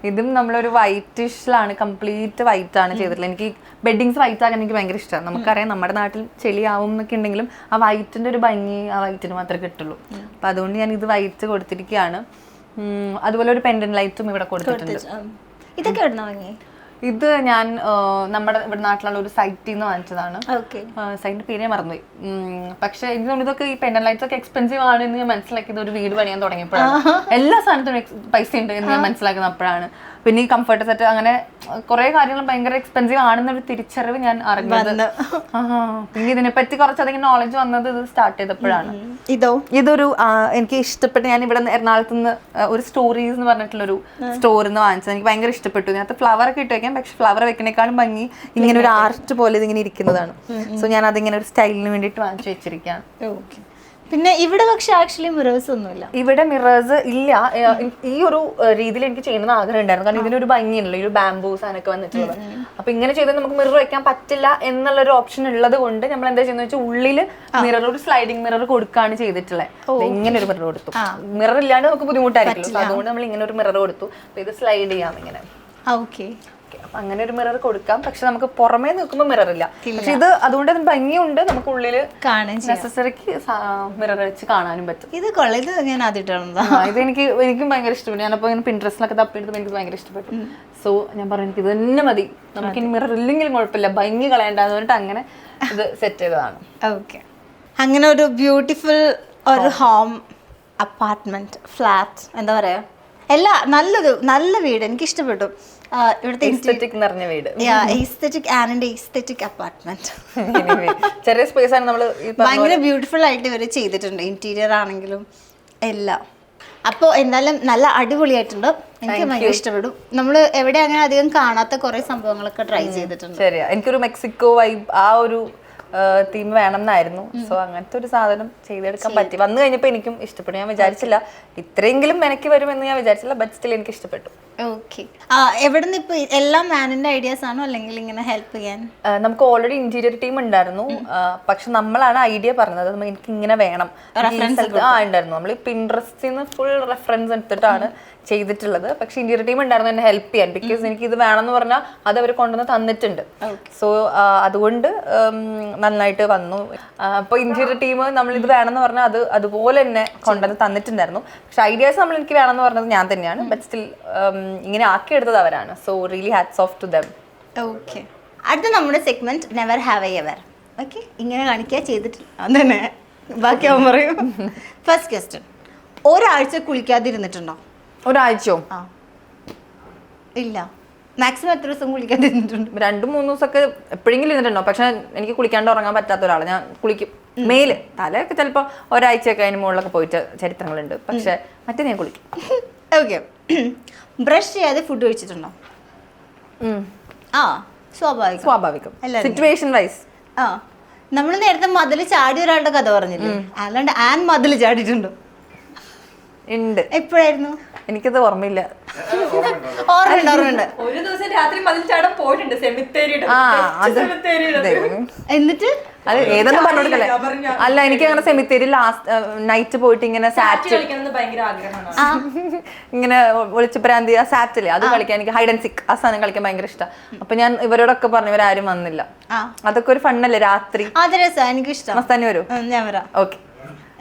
Speaker 1: ഇതും നമ്മളൊരു വൈറ്റിഷിലാണ് കംപ്ലീറ്റ് വൈറ്റ് ആണ് ചെയ്തിട്ടുള്ളത്. എനിക്ക് ബെഡിങ്സ് വൈറ്റ് ആകാൻ എനിക്ക് ഭയങ്കര ഇഷ്ടമാണ് നമുക്കറിയാം നമ്മുടെ നാട്ടിൽ ചെളിയാവും എന്നൊക്കെ ഉണ്ടെങ്കിലും ആ വൈറ്റിന്റെ ഒരു ഭംഗി ആ വൈറ്റിന് മാത്രമേ കിട്ടുള്ളൂ. അപ്പൊ അതുകൊണ്ട് ഞാൻ ഇത് വൈറ്റ് കൊടുത്തിരിക്കുകയാണ്. അതുപോലെ ഒരു പെൻഡൻ ലൈറ്റും ഇവിടെ കൊടുത്തിട്ടുണ്ട്.
Speaker 2: ഇതൊക്കെ
Speaker 1: ഇത് ഞാൻ നമ്മുടെ ഇവിടെ നാട്ടിലുള്ള ഒരു സൈറ്റിൽ നിന്ന് വാങ്ങിച്ചതാണ്. സൈറ്റിന്റെ പേര് ഞാൻ മറന്നുപോയി പക്ഷെ എനിക്ക് തോന്നുന്നു ഇതൊക്കെ ഈ പെൻഡൻ ലൈറ്റ്സ് ഒക്കെ എക്സ്പെൻസീവ് ആണ് എന്ന് ഞാൻ മനസ്സിലാക്കിയത് ഒരു വീട് പണിയാൻ തുടങ്ങിയപ്പോഴാണ്. എല്ലാ സാധനത്തിനും പൈസ ഉണ്ട് എന്ന് ഞാൻ മനസ്സിലാക്കുന്നത് അപ്പോഴാണ്. പിന്നെ ഈ കംഫർട്ട് സെറ്റ് അങ്ങനെ കുറെ കാര്യങ്ങൾ ഭയങ്കര എക്സ്പെൻസീവ് ആണെന്നൊരു തിരിച്ചറിവ് ഞാൻ അറിഞ്ഞത്. പിന്നെ ഇതിനെപ്പറ്റി കുറച്ചധികം നോളജ് വന്നത് ഇത് സ്റ്റാർട്ട് ചെയ്തപ്പോഴാണ്.
Speaker 2: ഇതോ?
Speaker 1: ഇതൊരു എനിക്ക് ഇഷ്ടപ്പെട്ട ഞാൻ ഇവിടെ എറണാകുളത്ത് നിന്ന് ഒരു സ്റ്റോറീസ് എന്ന് പറഞ്ഞിട്ടുള്ള ഒരു സ്റ്റോറിൽ നിന്ന് വാങ്ങിച്ചത്. എനിക്ക് ഭയങ്കര ഇഷ്ടപ്പെട്ടു. ഞാൻ ഫ്ലവർ ഒക്കെ ഇട്ട് വെക്കാം. പക്ഷെ ഫ്ലവർ വെക്കണേക്കാളും ഭംഗി ഇങ്ങനെ ഒരു ആർട്ട് പോലെ ഇതിങ്ങനെ ഇരിക്കുന്നതാണ്. സോ ഞാൻ അതിങ്ങനെ ഒരു സ്റ്റൈലിന് വേണ്ടിയിട്ട് വാങ്ങിച്ചു വെച്ചിരിക്കുകയാണ്.
Speaker 2: ഓക്കെ. പിന്നെ ഇവിടെ പക്ഷെ ആക്ച്വലി മിറേഴ്സ് ഒന്നുമില്ല.
Speaker 1: ഇവിടെ മിറേഴ്സ് ഇല്ല. ഈ ഒരു രീതിയിൽ എനിക്ക് ചെയ്യണമെന്ന് ആഗ്രഹം ഉണ്ടായിരുന്നു. കാരണം ഇതിനൊരു ഭംഗിയുണ്ടല്ലോ. ഈ ഒരു ബാംബൂ സാധനമൊക്കെ വന്നിട്ടുള്ളത്. അപ്പൊ ഇങ്ങനെ ചെയ്താൽ നമുക്ക് മിറർ വെക്കാൻ പറ്റില്ല എന്നുള്ള ഒരു ഓപ്ഷൻ ഉള്ളത് കൊണ്ട് നമ്മൾ എന്താ ചെയ്യുന്നത് വെച്ചാൽ ഉള്ളിൽ മിറർ ഒരു സ്ലൈഡിംഗ് മിറർ കൊടുക്കുകയാണ് ചെയ്തിട്ടുള്ളത്. ഇങ്ങനെ ഒരു മിറർ കൊടുത്തു. മിറർ ഇല്ലാണ്ട് നമുക്ക് ബുദ്ധിമുട്ടായിരിക്കും അതുകൊണ്ട് നമ്മൾ ഇങ്ങനെ ഒരു മിറർ കൊടുത്തു. അപ്പൊ ഇത് സ്ലൈഡ് ചെയ്യാം ഇങ്ങനെ.
Speaker 2: ഓക്കെ
Speaker 1: Okay, അപ്പൊ അങ്ങനെ ഒരു മിറർ കൊടുക്കാം. പക്ഷെ നമുക്ക് പുറമേ നിൽക്കുമ്പോൾ മിറർ ഇല്ല. പക്ഷെ ഇത് അതുകൊണ്ട് ഇത് ഭംഗിയുണ്ട്. നമുക്ക്
Speaker 2: ഉള്ളിൽ
Speaker 1: നെസസറിക്ക് മിറർ വെച്ച് കാണാനും പറ്റും.
Speaker 2: ഇത് കൊള്ളാം. ഇത് ഞാൻ ആദ്യമായിട്ടാണ്
Speaker 1: ഇത് എനിക്ക് എനിക്കും ഭയങ്കര ഇഷ്ടപ്പെട്ടു. ഞാനപ്പോൾ ഇങ്ങനെ പിൻട്രസ്റ്റിലൊക്കെ തപ്പിയെടുത്തപ്പോൾ എനിക്ക് ഭയങ്കര ഇഷ്ടപ്പെട്ടു. സോ ഞാൻ പറഞ്ഞു എനിക്ക് ഇത് തന്നെ മതി. നമുക്ക് ഇനി മിറർ ഇല്ലെങ്കിലും കുഴപ്പമില്ല. ഭംഗി കളയണ്ടെന്ന് പറഞ്ഞിട്ട് അങ്ങനെ ഇത് സെറ്റ് ചെയ്തതാണ്.
Speaker 2: ഓക്കെ അങ്ങനെ ഒരു ബ്യൂട്ടിഫുൾ ഒരു ഹോം അപ്പാർട്ട്മെന്റ് ഫ്ലാറ്റ് എന്താ പറയാ? എല്ലാ നല്ലൊരു നല്ല വീട് എനിക്ക് ഇഷ്ടപ്പെട്ടു ഇവിടുത്തെ
Speaker 1: എസ്തെറ്റിക് നിറഞ്ഞ വീട്.
Speaker 2: എസ്തെറ്റിക് ആൻഡ് എസ്തെറ്റിക് അപ്പാർട്ട്മെന്റ്
Speaker 1: ചെറിയ സ്പേസ് ആണ് നമ്മൾ പറഞ്ഞ
Speaker 2: ഭയങ്കര ബ്യൂട്ടിഫുൾ ആയിട്ട് ഇവർ ചെയ്തിട്ടുണ്ട്. ഇന്റീരിയർ ആണെങ്കിലും എല്ലാം. അപ്പോൾ എന്തായാലും നല്ല അടിപൊളിയായിട്ടുണ്ട്. എനിക്ക് ഭയങ്കര ഇഷ്ടപ്പെടും നമ്മൾ എവിടെ അങ്ങനെ അധികം കാണാത്ത കുറെ സംഭവങ്ങളൊക്കെ ട്രൈ ചെയ്തിട്ടുണ്ട്.
Speaker 1: ശരിയാ. എനിക്കൊരു മെക്സിക്കോ വൈബ് ആ ഒരു തീം വേണം എന്നായിരുന്നു സോ അങ്ങനത്തെ ഒരു സാധനം ചെയ്തെടുക്കാൻ പറ്റി. വന്നു കഴിഞ്ഞപ്പോൾ എനിക്കും ഇഷ്ടപ്പെട്ടു. ഞാൻ വിചാരിച്ചില്ല ഇത്രയെങ്കിലും എനിക്ക് വരുമെന്ന് ഞാൻ വിചാരിച്ചില്ല ബട്ട് സ്റ്റിൽ എനിക്ക് ഇഷ്ടപ്പെട്ടു.
Speaker 2: ഓക്കെ എവിടെ നിന്ന് ഇപ്പൊ എല്ലാം ഐഡിയാസ് ആണോ അല്ലെങ്കിൽ ഇങ്ങനെ ഹെൽപ്പ് ചെയ്യാൻ?
Speaker 1: നമുക്ക് ഓൾറെഡി ഇന്റീരിയർ ടീം ഉണ്ടായിരുന്നു. പക്ഷെ നമ്മളാണ് ഐഡിയ പറഞ്ഞത്. എനിക്ക് ഇങ്ങനെ വേണം. ആ ഉണ്ടായിരുന്നു. നമ്മൾ പിൻട്രസ്റ്റിൽ നിന്ന് ഫുൾ റെഫറൻസ് എടുത്തിട്ടാണ് ചെയ്തിട്ടുള്ളത്. പക്ഷെ ഇന്റീരിയർ ടീം ഉണ്ടായിരുന്നു എന്നെ ഹെൽപ്പ് ചെയ്യാൻ. ബിക്കോസ് എനിക്ക് ഇത് വേണമെന്ന് പറഞ്ഞാൽ അത് അവർ കൊണ്ടുവന്ന് തന്നിട്ടുണ്ട്. സോ അതുകൊണ്ട് നന്നായിട്ട് വന്നു. അപ്പോൾ ഇന്റീരിയർ ടീം നമ്മൾ ഇത് വേണമെന്ന് പറഞ്ഞാൽ അത് അതുപോലെ തന്നെ കൊണ്ടുവന്ന് തന്നിട്ടുണ്ടായിരുന്നു. പക്ഷെ ഐഡിയാസ് നമ്മൾ എനിക്ക് വേണമെന്ന് പറഞ്ഞത് ഞാൻ തന്നെയാണ്. ബട്ട് സ്റ്റിൽ ഇങ്ങനെ ആക്കിയെടുത്തത് അവരാണ്. So really hats off to them
Speaker 2: okay അടുത്ത നമ്മുടെ segment never have a ever okay ഇങ്ങനെ കാണിക്കുക ചെയ്തിട്ടുണ്ട് അതന്നെ ബാക്കി അവൻ പറയും. ഫസ്റ്റ് ക്വസ്റ്റ്യൻ ഒരാഴ്ച കുളിക്കാതിരുന്നിട്ടുണ്ടോ?
Speaker 1: ഒരാഴ്ചയോ?
Speaker 2: ആ. ഇല്ല. മാക്സിമം എത്ര ദിവസം കുളിക്കാതിരുന്നിട്ടുണ്ട്
Speaker 1: രണ്ട് മൂന്ന് ദിവസമൊക്കെ എപ്പോഴെങ്കിലും ഇരുന്നിട്ടുണ്ടോ? പക്ഷെ എനിക്ക് കുളിക്കാണ്ട് ഉറങ്ങാൻ പറ്റാത്ത ഒരാളാണ് ഞാൻ കുളിക്കും. മേൽ. തലയൊക്കെ ചിലപ്പോൾ ഒരാഴ്ചയൊക്കെ അതിന് മുകളിലൊക്കെ പോയിട്ട് ചരിത്രങ്ങളുണ്ട്. പക്ഷെ മറ്റേ ഞാൻ കുളിക്കും.
Speaker 2: ഓക്കെ ബ്രഷ് ചെയ്യാതെ ഫുഡ് കഴിച്ചിട്ടുണ്ടോ? ആ സ്വാഭാവികം.
Speaker 1: സ്വാഭാവികം. സിറ്റുവേഷൻ വൈസ്
Speaker 2: ആ. നമ്മൾ നേരത്തെ മതിൽ ചാടി ഒരാളുടെ കഥ പറഞ്ഞില്ലേ? അല്ലാണ്ട് ആൻ മതിൽ ചാടിയിട്ടുണ്ടോ?
Speaker 1: ഉണ്ട്.
Speaker 2: എപ്പോഴായിരുന്നു?
Speaker 1: എനിക്കത് ഓർമ്മയില്ല.
Speaker 2: ഓർമ്മയുണ്ട് ഓർമ്മയുണ്ട്.
Speaker 4: ഒരു ദിവസം രാത്രി മതിൽ ചാടാൻ പോയിട്ടുണ്ട് സെമിത്തേരിയുടെ
Speaker 1: ആ അത്
Speaker 2: എന്നിട്ട്?
Speaker 1: അത് ഏതെന്ന്
Speaker 4: പറഞ്ഞു കൊടുക്കല്ലേ
Speaker 1: അല്ല എനിക്ക് അങ്ങനെ സെമിത്തേരി ലാസ്റ്റ് നൈറ്റ് പോയിട്ട് ഇങ്ങനെ
Speaker 4: സാറ്റ്
Speaker 1: സാറ്റ്
Speaker 4: കളിക്കുന്നത് ഭയങ്കര ആഗ്രഹമാണ്.
Speaker 2: ആ
Speaker 1: ഇങ്ങനെ ഒളിച്ചുപ്രാന്തി ആ സാറ്റില്ലേ അത് കളിക്കാൻ എനിക്ക് ഹൈഡ് ആൻഡ് സിക്ക് ആ സാധനം കളിക്കാൻ ഭയങ്കര ഇഷ്ടം. അപ്പൊ ഞാൻ ഇവരോടൊക്കെ പറഞ്ഞു ഇവരാരും വന്നില്ല.
Speaker 2: ആ.
Speaker 1: അതൊക്കെ ഒരു ഫണ്ണല്ലേ രാത്രി?
Speaker 2: അത് രസം. എനിക്ക് ഇഷ്ടം
Speaker 1: വരും? വരൂ
Speaker 2: ഞാൻ വരാം.
Speaker 1: ഓക്കെ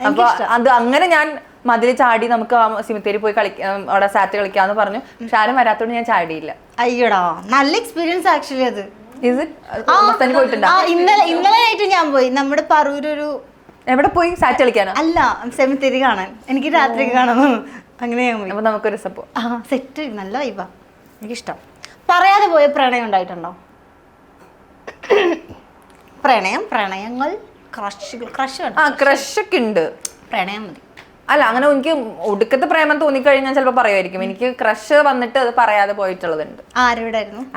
Speaker 1: അപ്പൊ അത് അങ്ങനെ ഞാൻ മതിൽ ചാടി നമുക്ക് സിമിത്തേരി പോയി കളിക്കാം അവിടെ സാറ്റ് കളിക്കാന്ന് പറഞ്ഞു. പക്ഷെ ആരും വരാത്തോണ്ട് ഞാൻ ചാടിയില്ല.
Speaker 2: അയ്യോടാ നല്ല എക്സ്പീരിയൻസ് ആക്ച്വലി അത്. ഇന്നലെ ഇന്നലെ ആയിട്ട് ഞാൻ പോയി. നമ്മുടെ പറൂരൊരു
Speaker 1: എവിടെ പോയി? സാറ്റ് കളിക്കാനോ?
Speaker 2: അല്ല സെമിത്തേരി കാണാൻ. എനിക്ക് രാത്രി കാണാൻ. അങ്ങനെ ഞാൻ പോയി.
Speaker 1: അപ്പൊ നമുക്കൊരു സപ്പോ
Speaker 2: ആ സെറ്റ് നല്ല വൈബാ എനിക്കിഷ്ടം. പറയാതെ പോയ പ്രണയം ഉണ്ടായിട്ടുണ്ടോ? പ്രണയം പ്രണയങ്ങൾ ക്രഷ് ക്രഷ്
Speaker 1: ആ ക്രഷ് ഒക്കെ ഉണ്ട്.
Speaker 2: പ്രണയം മതി.
Speaker 1: അല്ല അങ്ങനെ എനിക്ക് ഒടുക്കത്തെ പ്രേമം തോന്നിക്കഴിഞ്ഞാൽ ചിലപ്പോൾ പറയുമായിരിക്കും. എനിക്ക് ക്രഷ് വന്നിട്ട് അത് പറയാതെ പോയിട്ടുള്ളതുണ്ട്.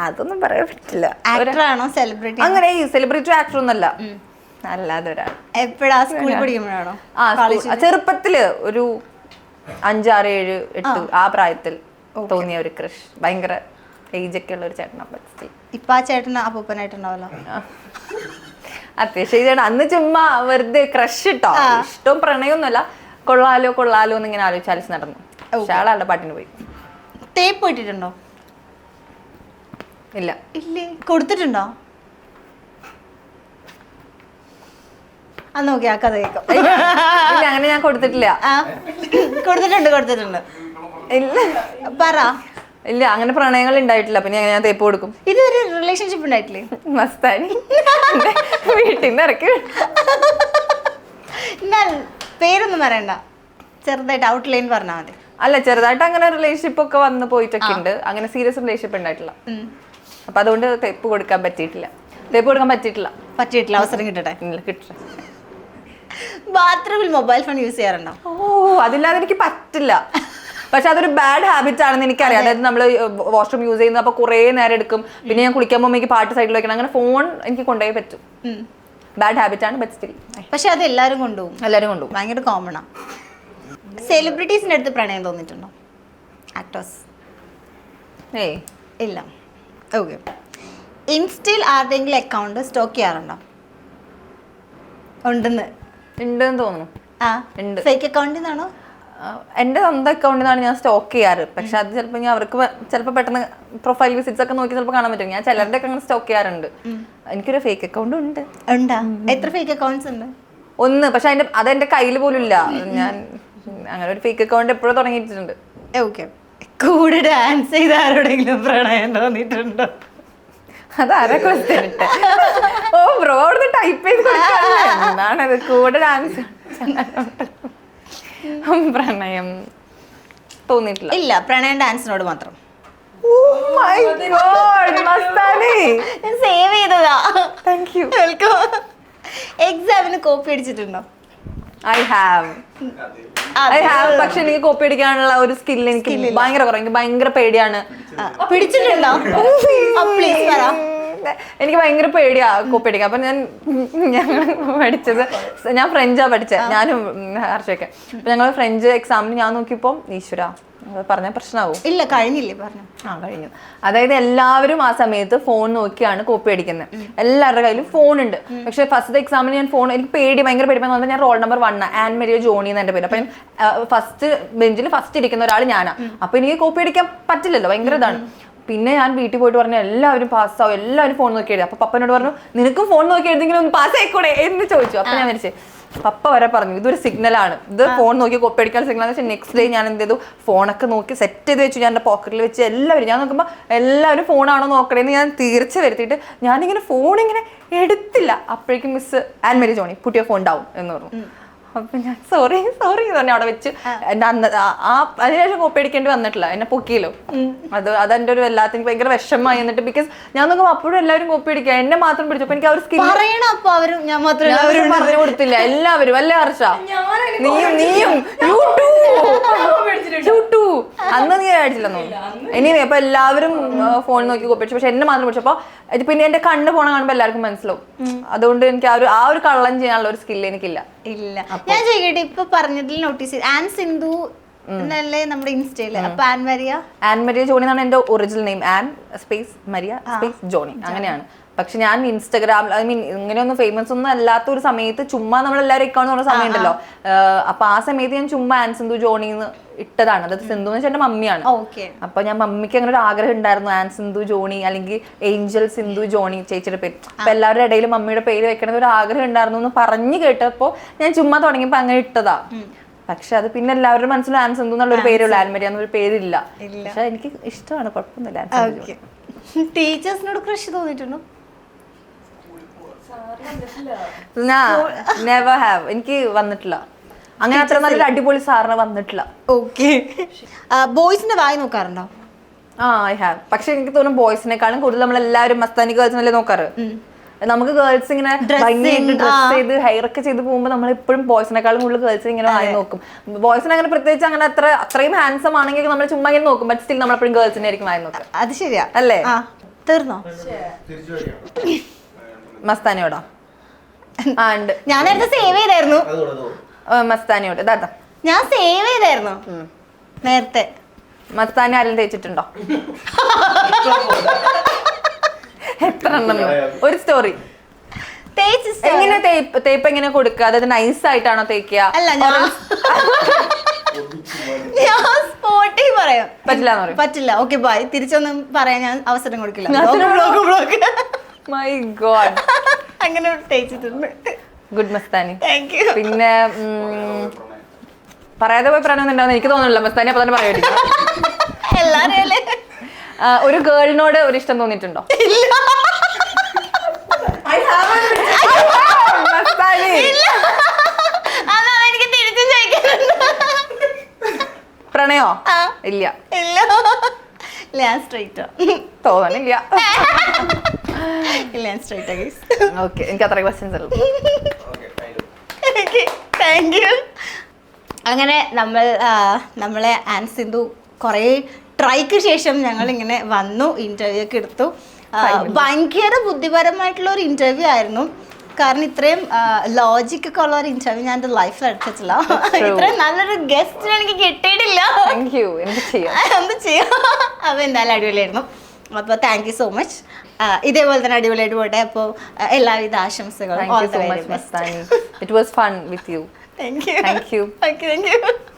Speaker 1: അതൊന്നും പറയാൻ പറ്റില്ല.
Speaker 2: ആക്ടറാണോ സെലിബ്രിറ്റി
Speaker 1: അങ്ങനെ ഈ സെലിബ്രിറ്റി ആക്ടർ ഒന്നല്ല അല്ലാതെ ഒരാൾ.
Speaker 2: എപ്പോഴാ? സ്കൂളിൽ പഠിക്കുമ്പോഴാണോ?
Speaker 1: ആ ചെറുപ്പത്തിൽ ഒരു അഞ്ചാറ് ഏഴ് എട്ട് ആ. പ്രായത്തിൽ തോന്നിയ ഒരു ക്രഷ് ഭയങ്കര ഏജ് ഒക്കെ ഉള്ള ഒരു ചേട്ടനെ പറ്റി.
Speaker 2: ഇപ്പൊ ആ ചേട്ടൻ അപ്പൂപ്പനായിട്ടുണ്ടാവല്ലോ.
Speaker 1: അത്യാവശ്യം ഇതാണ്. അന്ന് ചുമ്മാ വെറുതെ ക്രഷ് ഇട്ടോ ഇഷ്ടവും പ്രണയമൊന്നുമല്ല. കൊള്ളാലോ കൊള്ളാലോ എന്ന് ഇങ്ങനെ ആലോചിച്ച് ആലോചിച്ച് നടന്നു. പക്ഷെ ആളാളുടെ പാട്ടിന് പോയി.
Speaker 2: തേപ്പ് ഇട്ടിട്ടുണ്ടോ
Speaker 1: ഇല്ല.
Speaker 2: ഇല്ലേ? കൊടുത്തിട്ടുണ്ടോ? ആ നോക്കി ആ കഥ കേൾക്കാം.
Speaker 1: ഇല്ല അങ്ങനെ ഞാൻ കൊടുത്തിട്ടില്ല.
Speaker 2: കൊടുത്തിട്ടുണ്ട് കൊടുത്തിട്ടുണ്ട്.
Speaker 1: ഇല്ല.
Speaker 2: പറ.
Speaker 1: ഇല്ല അങ്ങനെ പ്രണയങ്ങൾ ഉണ്ടായിട്ടില്ല. പിന്നെ അങ്ങനെ ഞാൻ തേപ്പ് കൊടുക്കും?
Speaker 2: ഇതൊരു റിലേഷൻഷിപ്പ് ഉണ്ടായിട്ടില്ലേ?
Speaker 1: മസ്താനി. വീട്ടിൽ നിന്ന് ഇറക്കി
Speaker 2: പേരൊന്നും പറയണ്ട. ചെറുതായിട്ട് ഔട്ട്ലൈൻ പറഞ്ഞാൽ മതി.
Speaker 1: അല്ല ചെറുതായിട്ട് അങ്ങനെ റിലേഷൻഷിപ്പ് ഒക്കെ വന്ന് പോയിട്ടൊക്കെ ഉണ്ട്. അങ്ങനെ സീരിയസ് റിലേഷൻഷിപ്പ് ഉണ്ടായിട്ടില്ല. അപ്പൊ അതുകൊണ്ട് തെപ്പ് കൊടുക്കാൻ പറ്റിയിട്ടില്ല. തെപ്പ് കൊടുക്കാൻ പറ്റിയിട്ടില്ല.
Speaker 2: പറ്റിയിട്ടില്ല അവസരം കിട്ടട്ടെ.
Speaker 1: കിട്ടട്ടെ.
Speaker 2: ബാത്റൂമിൽ മൊബൈൽ ഫോൺ യൂസ് ചെയ്യാറുണ്ടോ?
Speaker 1: ഓ അതില്ലാതെ എനിക്ക് പറ്റില്ല. പക്ഷെ അതൊരു ബാഡ് ഹാബിറ്റ് ആണെന്ന് എനിക്കറിയാം. അതായത് നമ്മൾ വാഷ്റൂം യൂസ് ചെയ്യുന്നത് അപ്പൊ കുറെ നേരം എടുക്കും. പിന്നെ ഞാൻ കുളിക്കാൻ പോകുമ്പോൾ എനിക്ക് പാട്ട് സൈഡിൽ വെക്കണം. അങ്ങനെ ഫോൺ എനിക്ക് കൊണ്ടുപോയി പറ്റും. ബാഡ് ഹാബിറ്റ് ആണ് ബട്ട് സ്റ്റിൽ
Speaker 2: പക്ഷെ അത് എല്ലാവരും കൊണ്ടുപോകും.
Speaker 1: എല്ലാവരും കൊണ്ടുപോകും.
Speaker 2: ഭയങ്കര കോമൺ ആണ് സെലിബ്രിറ്റീസിന്റെ അടുത്ത് പ്രണയം തോന്നിയിട്ടുണ്ടോ? ആക്ടേഴ്സ്
Speaker 1: ഏയ്.
Speaker 2: ഇല്ല. ഓക്കെ ഇൻസ്റ്റയിൽ ആരുടെയെങ്കിലും അക്കൗണ്ട് സ്റ്റോക്ക് ചെയ്യാറുണ്ടോ? ഉണ്ടെന്ന്.
Speaker 1: ഉണ്ടെന്ന് തോന്നുന്നു.
Speaker 2: ആ.
Speaker 1: ഉണ്ട്.
Speaker 2: ഫേക്ക് അക്കൗണ്ടിൽ നിന്നാണോ?
Speaker 1: എന്റെ സ്വന്തം അക്കൗണ്ടിൽ നിന്നാണ് ഞാൻ സ്റ്റോക്ക് ചെയ്യാറ്. പക്ഷെ അത് ചിലപ്പോൾ ഞാൻ അവർക്ക് ചിലപ്പോൾ പെട്ടെന്ന് പ്രൊഫൈൽ വിസിറ്റ്സ് ഒക്കെ നോക്കി ചിലപ്പോൾ കാണാൻ പറ്റും. ഞാൻ ചിലരുടെ ഒക്കെ അങ്ങനെ സ്റ്റോക്ക് ചെയ്യാറുണ്ട്. എനിക്കൊരു ഫേക്ക് അക്കൗണ്ട് ഉണ്ട്.
Speaker 2: ഉണ്ടാ? എത്ര ഫേക്ക് അക്കൗണ്ട്സ് ഉണ്ട്?
Speaker 1: ഒന്ന് പക്ഷെ അതിന്റെ അത് അതെന്റെ കയ്യിൽ പോലും ഇല്ല. ഞാൻ അങ്ങനെ ഒരു ഫേക്ക് അക്കൗണ്ട് എപ്പോഴും തുടങ്ങിയിട്ടുണ്ട്.
Speaker 2: ഓക്കെ. കൂടെ ഡാൻസ് ചെയ്ത ആരോടെങ്കിലും പ്രണയം തോന്നിയിട്ടുണ്ടോ?
Speaker 1: അതാരാ ക്വസ്റ്റ്യൻ ഇട്ട്? ഓ ബ്രോ അവിടുന്ന് ടൈപ്പ് ചെയ്ത് കൊടുക്കാൻ എന്താണത്? കൂടെ ഡാൻസ് പ്രണയം തോന്നിയിട്ടില്ല.
Speaker 2: ഇല്ല പ്രണയം ഡാൻസിനോട് മാത്രം.
Speaker 1: Oh my God, Mastani.
Speaker 2: ഞാൻ സേവ് ചെയ്തതാ.
Speaker 1: Thank you
Speaker 2: welcome. എക്സാമിന് കോപ്പി അടിച്ചിട്ടുണ്ടോ?
Speaker 1: ഐ ഹാവ് ഐ ഹാവ് പക്ഷെ എനിക്ക് കോപ്പി അടിക്കാനുള്ള ഒരു സ്കിൽ എനിക്ക് ഭയങ്കര കുറവ്. എനിക്ക് ഭയങ്കര പേടിയാണ്.
Speaker 2: പിടിച്ചിട്ടുണ്ടോ? പ്ലീസ് പറ.
Speaker 1: എനിക്ക് ഭയങ്കര പേടിയാ കോപ്പി അടിക്കാൻ അപ്പൊ ഞാൻ ഞങ്ങൾ പഠിച്ചത് ഞാൻ ഫ്രഞ്ചാ പഠിച്ചത് ഞാനും ഹർഷയൊക്കെ. അപ്പൊ ഞങ്ങൾ ഫ്രഞ്ച് എക്സാമിന് ഞാൻ നോക്കിയപ്പോ ഈശ്വര പറഞ്ഞ പ്രശ്നമാവും
Speaker 2: ഇല്ല കഴിഞ്ഞില്ലേ പറഞ്ഞു.
Speaker 1: ആ കഴിഞ്ഞു. അതായത് എല്ലാവരും ആ സമയത്ത് ഫോൺ നോക്കിയാണ് കോപ്പി അടിക്കുന്നത് എല്ലാവരുടെ കയ്യിലും ഫോൺ ഉണ്ട്. പക്ഷെ ഫസ്റ്റ് എക്സാമിന് ഞാൻ ഫോൺ എനിക്ക് പേടി ഭയങ്കര പേടി. പറഞ്ഞാൽ ഞാൻ roll number one Ann Maria Johny എന്ന് എന്റെ പേര്. അപ്പൊ ഫസ്റ്റ് ബെഞ്ചിൽ ഫസ്റ്റ് ഇരിക്കുന്ന ഒരാൾ ഞാനാ. അപ്പൊ എനിക്ക് കോപ്പി അടിക്കാൻ പറ്റില്ലല്ലോ ഭയങ്കര ഇതാണ്. പിന്നെ ഞാൻ വീട്ടിൽ പോയിട്ട് പറഞ്ഞു എല്ലാവരും പാസ്സാവും എല്ലാവരും ഫോൺ നോക്കി എഴുതി അപ്പൊ പപ്പനോട് പറഞ്ഞു നിനക്കും ഫോൺ നോക്കി എഴുതിയെങ്കിലും ഒന്ന് പാസ് ആയിക്കൂടെ? എന്ന് ചോദിച്ചു. അപ്പൊ ഞാൻ വിളിച്ചു പപ്പ വരെ പറഞ്ഞു ഇതൊരു സിഗ്നലാണ് ഇത് ഫോൺ നോക്കി കോപ്പി അടിക്കാൻ സിഗ്നൽ വെച്ചാൽ നെക്സ്റ്റ് ഡേ ഞാൻ എന്ത് ചെയ്തു? ഫോണൊക്കെ നോക്കി സെറ്റ് ചെയ്ത് വെച്ചു. ഞാൻ എന്റെ പോക്കറ്റിൽ വെച്ച് എല്ലാവരും ഞാൻ നോക്കുമ്പോൾ എല്ലാവരും ഫോണാണോ നോക്കണേന്ന് ഞാൻ തീർച്ച വരുത്തിയിട്ട് ഞാനിങ്ങനെ ഫോൺ ഇങ്ങനെ എടുത്തില്ല. അപ്പോഴേക്കും മിസ് ആൻഡ് മേരി ജോണി പുട്ടിയ ഫോൺ ഡൗൺ എന്ന് പറഞ്ഞു. അപ്പൊ ഞാൻ സോറി സോറി എന്ന് തന്നെ അവിടെ വെച്ച് എന്റെ അന്ന് ആ- അതിനുശേഷം കോപ്പി അടിക്കേണ്ടി വന്നിട്ടില്ല. എന്നെ പൊക്കിയല്ലോ. അത് അതെന്റെ ഒരു എല്ലാത്തിനും ഭയങ്കര വിഷമമായി എന്നിട്ട് ബിക്കോസ് ഞാൻ നോക്കുമ്പോൾ അപ്പോഴും എല്ലാവരും കോപ്പി അടിക്കുക. എന്നെ മാത്രം പിടിച്ചു. അപ്പൊ എനിക്ക് ആ ഒരു സ്കിൽ
Speaker 2: അവരും. ഞാൻ മാത്രമല്ല
Speaker 1: ഞാൻ പറഞ്ഞു കൊടുത്തില്ല. എല്ലാവരും. അല്ലേ ഹർഷ? നീയും നീയും. അന്ന് നീ അടിച്ചില്ലെന്നു ഇനി അപ്പൊ എല്ലാവരും ഫോൺ നോക്കി കോപ്പി അടിച്ചു. പക്ഷെ എന്നെ മാത്രം പിടിച്ചപ്പോ ഇത് പിന്നെ എന്റെ കണ്ണ് പോണ കാണുമ്പോ എല്ലാവർക്കും മനസ്സിലാവും. അതുകൊണ്ട് എനിക്ക് ആ ഒരു ആ ഒരു കള്ളം ചെയ്യാനുള്ള ഒരു സ്കില്ല് എനിക്കില്ല.
Speaker 2: ഇല്ല. ഞാൻ ചോദിക്കട്ടെ ഇപ്പൊ പറഞ്ഞതിൽ നോട്ടീസ് ചെയ്ത്. ആൻ സിന്ധു എന്നല്ലേ നമ്മുടെ ഇൻസ്റ്റയിൽ. അപ്പൊ ആൻ മരിയ?
Speaker 1: ആൻ മരിയ ജോണി എന്നാണ് എന്റെ original name Ann space Maria space Johny. അങ്ങനെയാണ്. പക്ഷെ ഞാൻ ഇൻസ്റ്റാഗ്രാമിൽ ഐ മീൻ ഇങ്ങനെയൊന്നും ഫേമസ് ഒന്നും അല്ലാത്ത ഒരു സമയത്ത് ചുമ്മാ നമ്മളെല്ലാവരും ഇക്കാന്ന് പറഞ്ഞ സമയമുണ്ടല്ലോ. അപ്പൊ ആ സമയത്ത് ഞാൻ ചുമ്മാ ആൻ സിന്ധു ജോണി എന്ന് ഇട്ടതാണ്. അതായത് സിന്ധു എന്ന് വെച്ചാൽ എന്റെ മമ്മിയാണ്. അപ്പൊ ഞാൻ മമ്മിക്ക് അങ്ങനെ ഒരു ആഗ്രഹം ഉണ്ടായിരുന്നു. ആൻ സിന്ധു ജോണി അല്ലെങ്കിൽ ഏഞ്ചൽ സിന്ധു ജോണി ചേച്ചിയുടെ പേര്. അപ്പൊ എല്ലാവരുടെ ഇടയിൽ മമ്മിയുടെ പേര് വെക്കണത് ഒരു ആഗ്രഹം ഉണ്ടായിരുന്നു എന്ന് പറഞ്ഞു കേട്ടപ്പോ ഞാൻ ചുമ്മാ തുടങ്ങിയപ്പോ അങ്ങനെ ഇട്ടതാ. പക്ഷെ അത് പിന്നെ എല്ലാവരുടെ മനസ്സിലും ആൻ സിന്ധു എന്നുള്ള ഒരു പേരുള്ളൂ. ആൽമരിയ എന്നൊരു പേരില്ല. പക്ഷെ എനിക്ക് ഇഷ്ടമാണ്. കുഴപ്പമൊന്നുമില്ല.
Speaker 2: ടീച്ചേഴ്സിനോട് കൃഷി തോന്നിയിട്ടുണ്ടോ?
Speaker 1: നെവർ ഹാവ് എനിക്ക് വന്നിട്ടില്ല. അങ്ങനെ അത്ര നല്ലൊരു അടിപൊളി സാറിന് വന്നിട്ടില്ല.
Speaker 2: ഓക്കെ ബോയ്സിന്റെ വായി നോക്കാറുണ്ടോ?
Speaker 1: ആ ഐ ഹാവ് പക്ഷെ എനിക്ക് തോന്നുന്നു ബോയ്സിനെക്കാളും കൂടുതൽ നമ്മൾ എല്ലാവരും മസ്താനി ഗേൾസിനല്ലേ നോക്കാറ്. നമുക്ക് ഗേൾസ് ഇങ്ങനെ ഭംഗിയായിട്ട് ഡ്രസ് ചെയ്ത് ഹെയർ ഒക്കെ ചെയ്ത് പോകുമ്പോൾ നമ്മൾ എപ്പോഴും ബോയ്സിനെക്കാളും കൂടുതൽ ഗേൾസ് ഇങ്ങനെ വായി നോക്കും. ബോയ്സിനെ അങ്ങനെ പ്രത്യേകിച്ച് അങ്ങനെ അത്ര അത്രയും ഹാൻസം ആണെങ്കിൽ നമ്മൾ ചുമ്മാ ഇങ്ങനെ നോക്കും. ബട്ട് സ്റ്റിൽ നമ്മൾ എപ്പോഴും ഗേൾസിനെ ആയിരിക്കും വായി നോക്കുക.
Speaker 2: അത് ശരിയാ.
Speaker 1: അല്ലേ?
Speaker 2: ആ തീർന്നോ?
Speaker 1: മസ്താനിയോടോ? ആ ഉണ്ട്.
Speaker 2: ഞാൻ നേരത്തെ സേവ് ചെയ്തായിരുന്നു
Speaker 1: മസ്താനയോട് മസ്താനിയോട്. ഇതാ
Speaker 2: ഞാൻ സേവ് ചെയ്തായിരുന്നു. നേരത്തെ.
Speaker 1: മസ്താന ആരും തേച്ചിട്ടുണ്ടോ എത്ര എണ്ണം? ഒരു സ്റ്റോറി. എങ്ങനെ തേപ്പ് തേപ്പ് എങ്ങനെ കൊടുക്കുക? അതായത് നൈസ് ആയിട്ടാണോ തേക്കുക?
Speaker 2: അല്ല ഞാൻ ഞാൻ സ്പോട്ടിൽ പറയാം.
Speaker 1: പറ്റില്ല എന്ന് പറയും.
Speaker 2: പറ്റില്ല. ഓക്കെ ബൈ തിരിച്ചൊന്നും പറയാൻ ഞാൻ അവസരം കൊടുക്കില്ല. ബ്ലോക്ക് ബ്ലോക്ക്
Speaker 1: മൈ ഗോഡ്
Speaker 2: അങ്ങനെ തേച്ചിട്ടുണ്ട്
Speaker 1: ഗുഡ് മസ്താനി.
Speaker 2: താങ്ക് യു
Speaker 1: പിന്നെ പറയാതെ പോയി പറയണമെന്നുണ്ടാവും എനിക്ക് തോന്നുന്നില്ല. മസ്താനി അപ്പൊ തന്നെ പറയാം ഒരു ഗേളിനോട് ഒരു ഇഷ്ടം തോന്നിയിട്ടുണ്ടോ? പ്രണയോ. ഇല്ല.
Speaker 2: ഇല്ല. ഇല്ല ഞാൻ സ്ട്രൈറ്റ്
Speaker 1: തോന്നണില്ല.
Speaker 2: ഇല്ല ഞാൻ സ്ട്രൈറ്റ് ഗൈസ്
Speaker 1: ഓക്കെ എനിക്ക് അത്ര ക്വസ്റ്റ്യൻസ് ഉള്ളൂ.
Speaker 2: താങ്ക് യു അങ്ങനെ നമ്മൾ നമ്മളെ ആൻ സിന്ധു കുറേ ട്രൈക്ക് ശേഷം ഞങ്ങൾ ഇങ്ങനെ വന്നു ഇന്റർവ്യൂ ഒക്കെ എടുത്തു. ഭയങ്കര ബുദ്ധിപരമായിട്ടുള്ള ഒരു ഇന്റർവ്യൂ ആയിരുന്നു. കാരണം ഇത്രയും ലോജിക് ഒക്കെ ഉള്ള ഒരു ഇന്റർവ്യൂ ഞാൻ എന്റെ ലൈഫിൽ എടുത്തിട്ടില്ല. ഇത്രയും നല്ലൊരു ഗസ്റ്റ് എനിക്ക് കിട്ടിയിട്ടില്ല.
Speaker 1: എന്ത് ചെയ്യാം.
Speaker 2: എന്ത് ചെയ്യാം. അപ്പോൾ എന്തായാലും അടിപൊളിയായിരുന്നു. അപ്പോൾ താങ്ക് യു സോ മച്ച് ഇതേപോലെ തന്നെ അടിപൊളിയായിട്ട് പോട്ടെ. അപ്പോൾ എല്ലാവിധ ആശംസകളും
Speaker 1: it was fun with you
Speaker 2: thank you
Speaker 1: Thank
Speaker 2: thank you thank you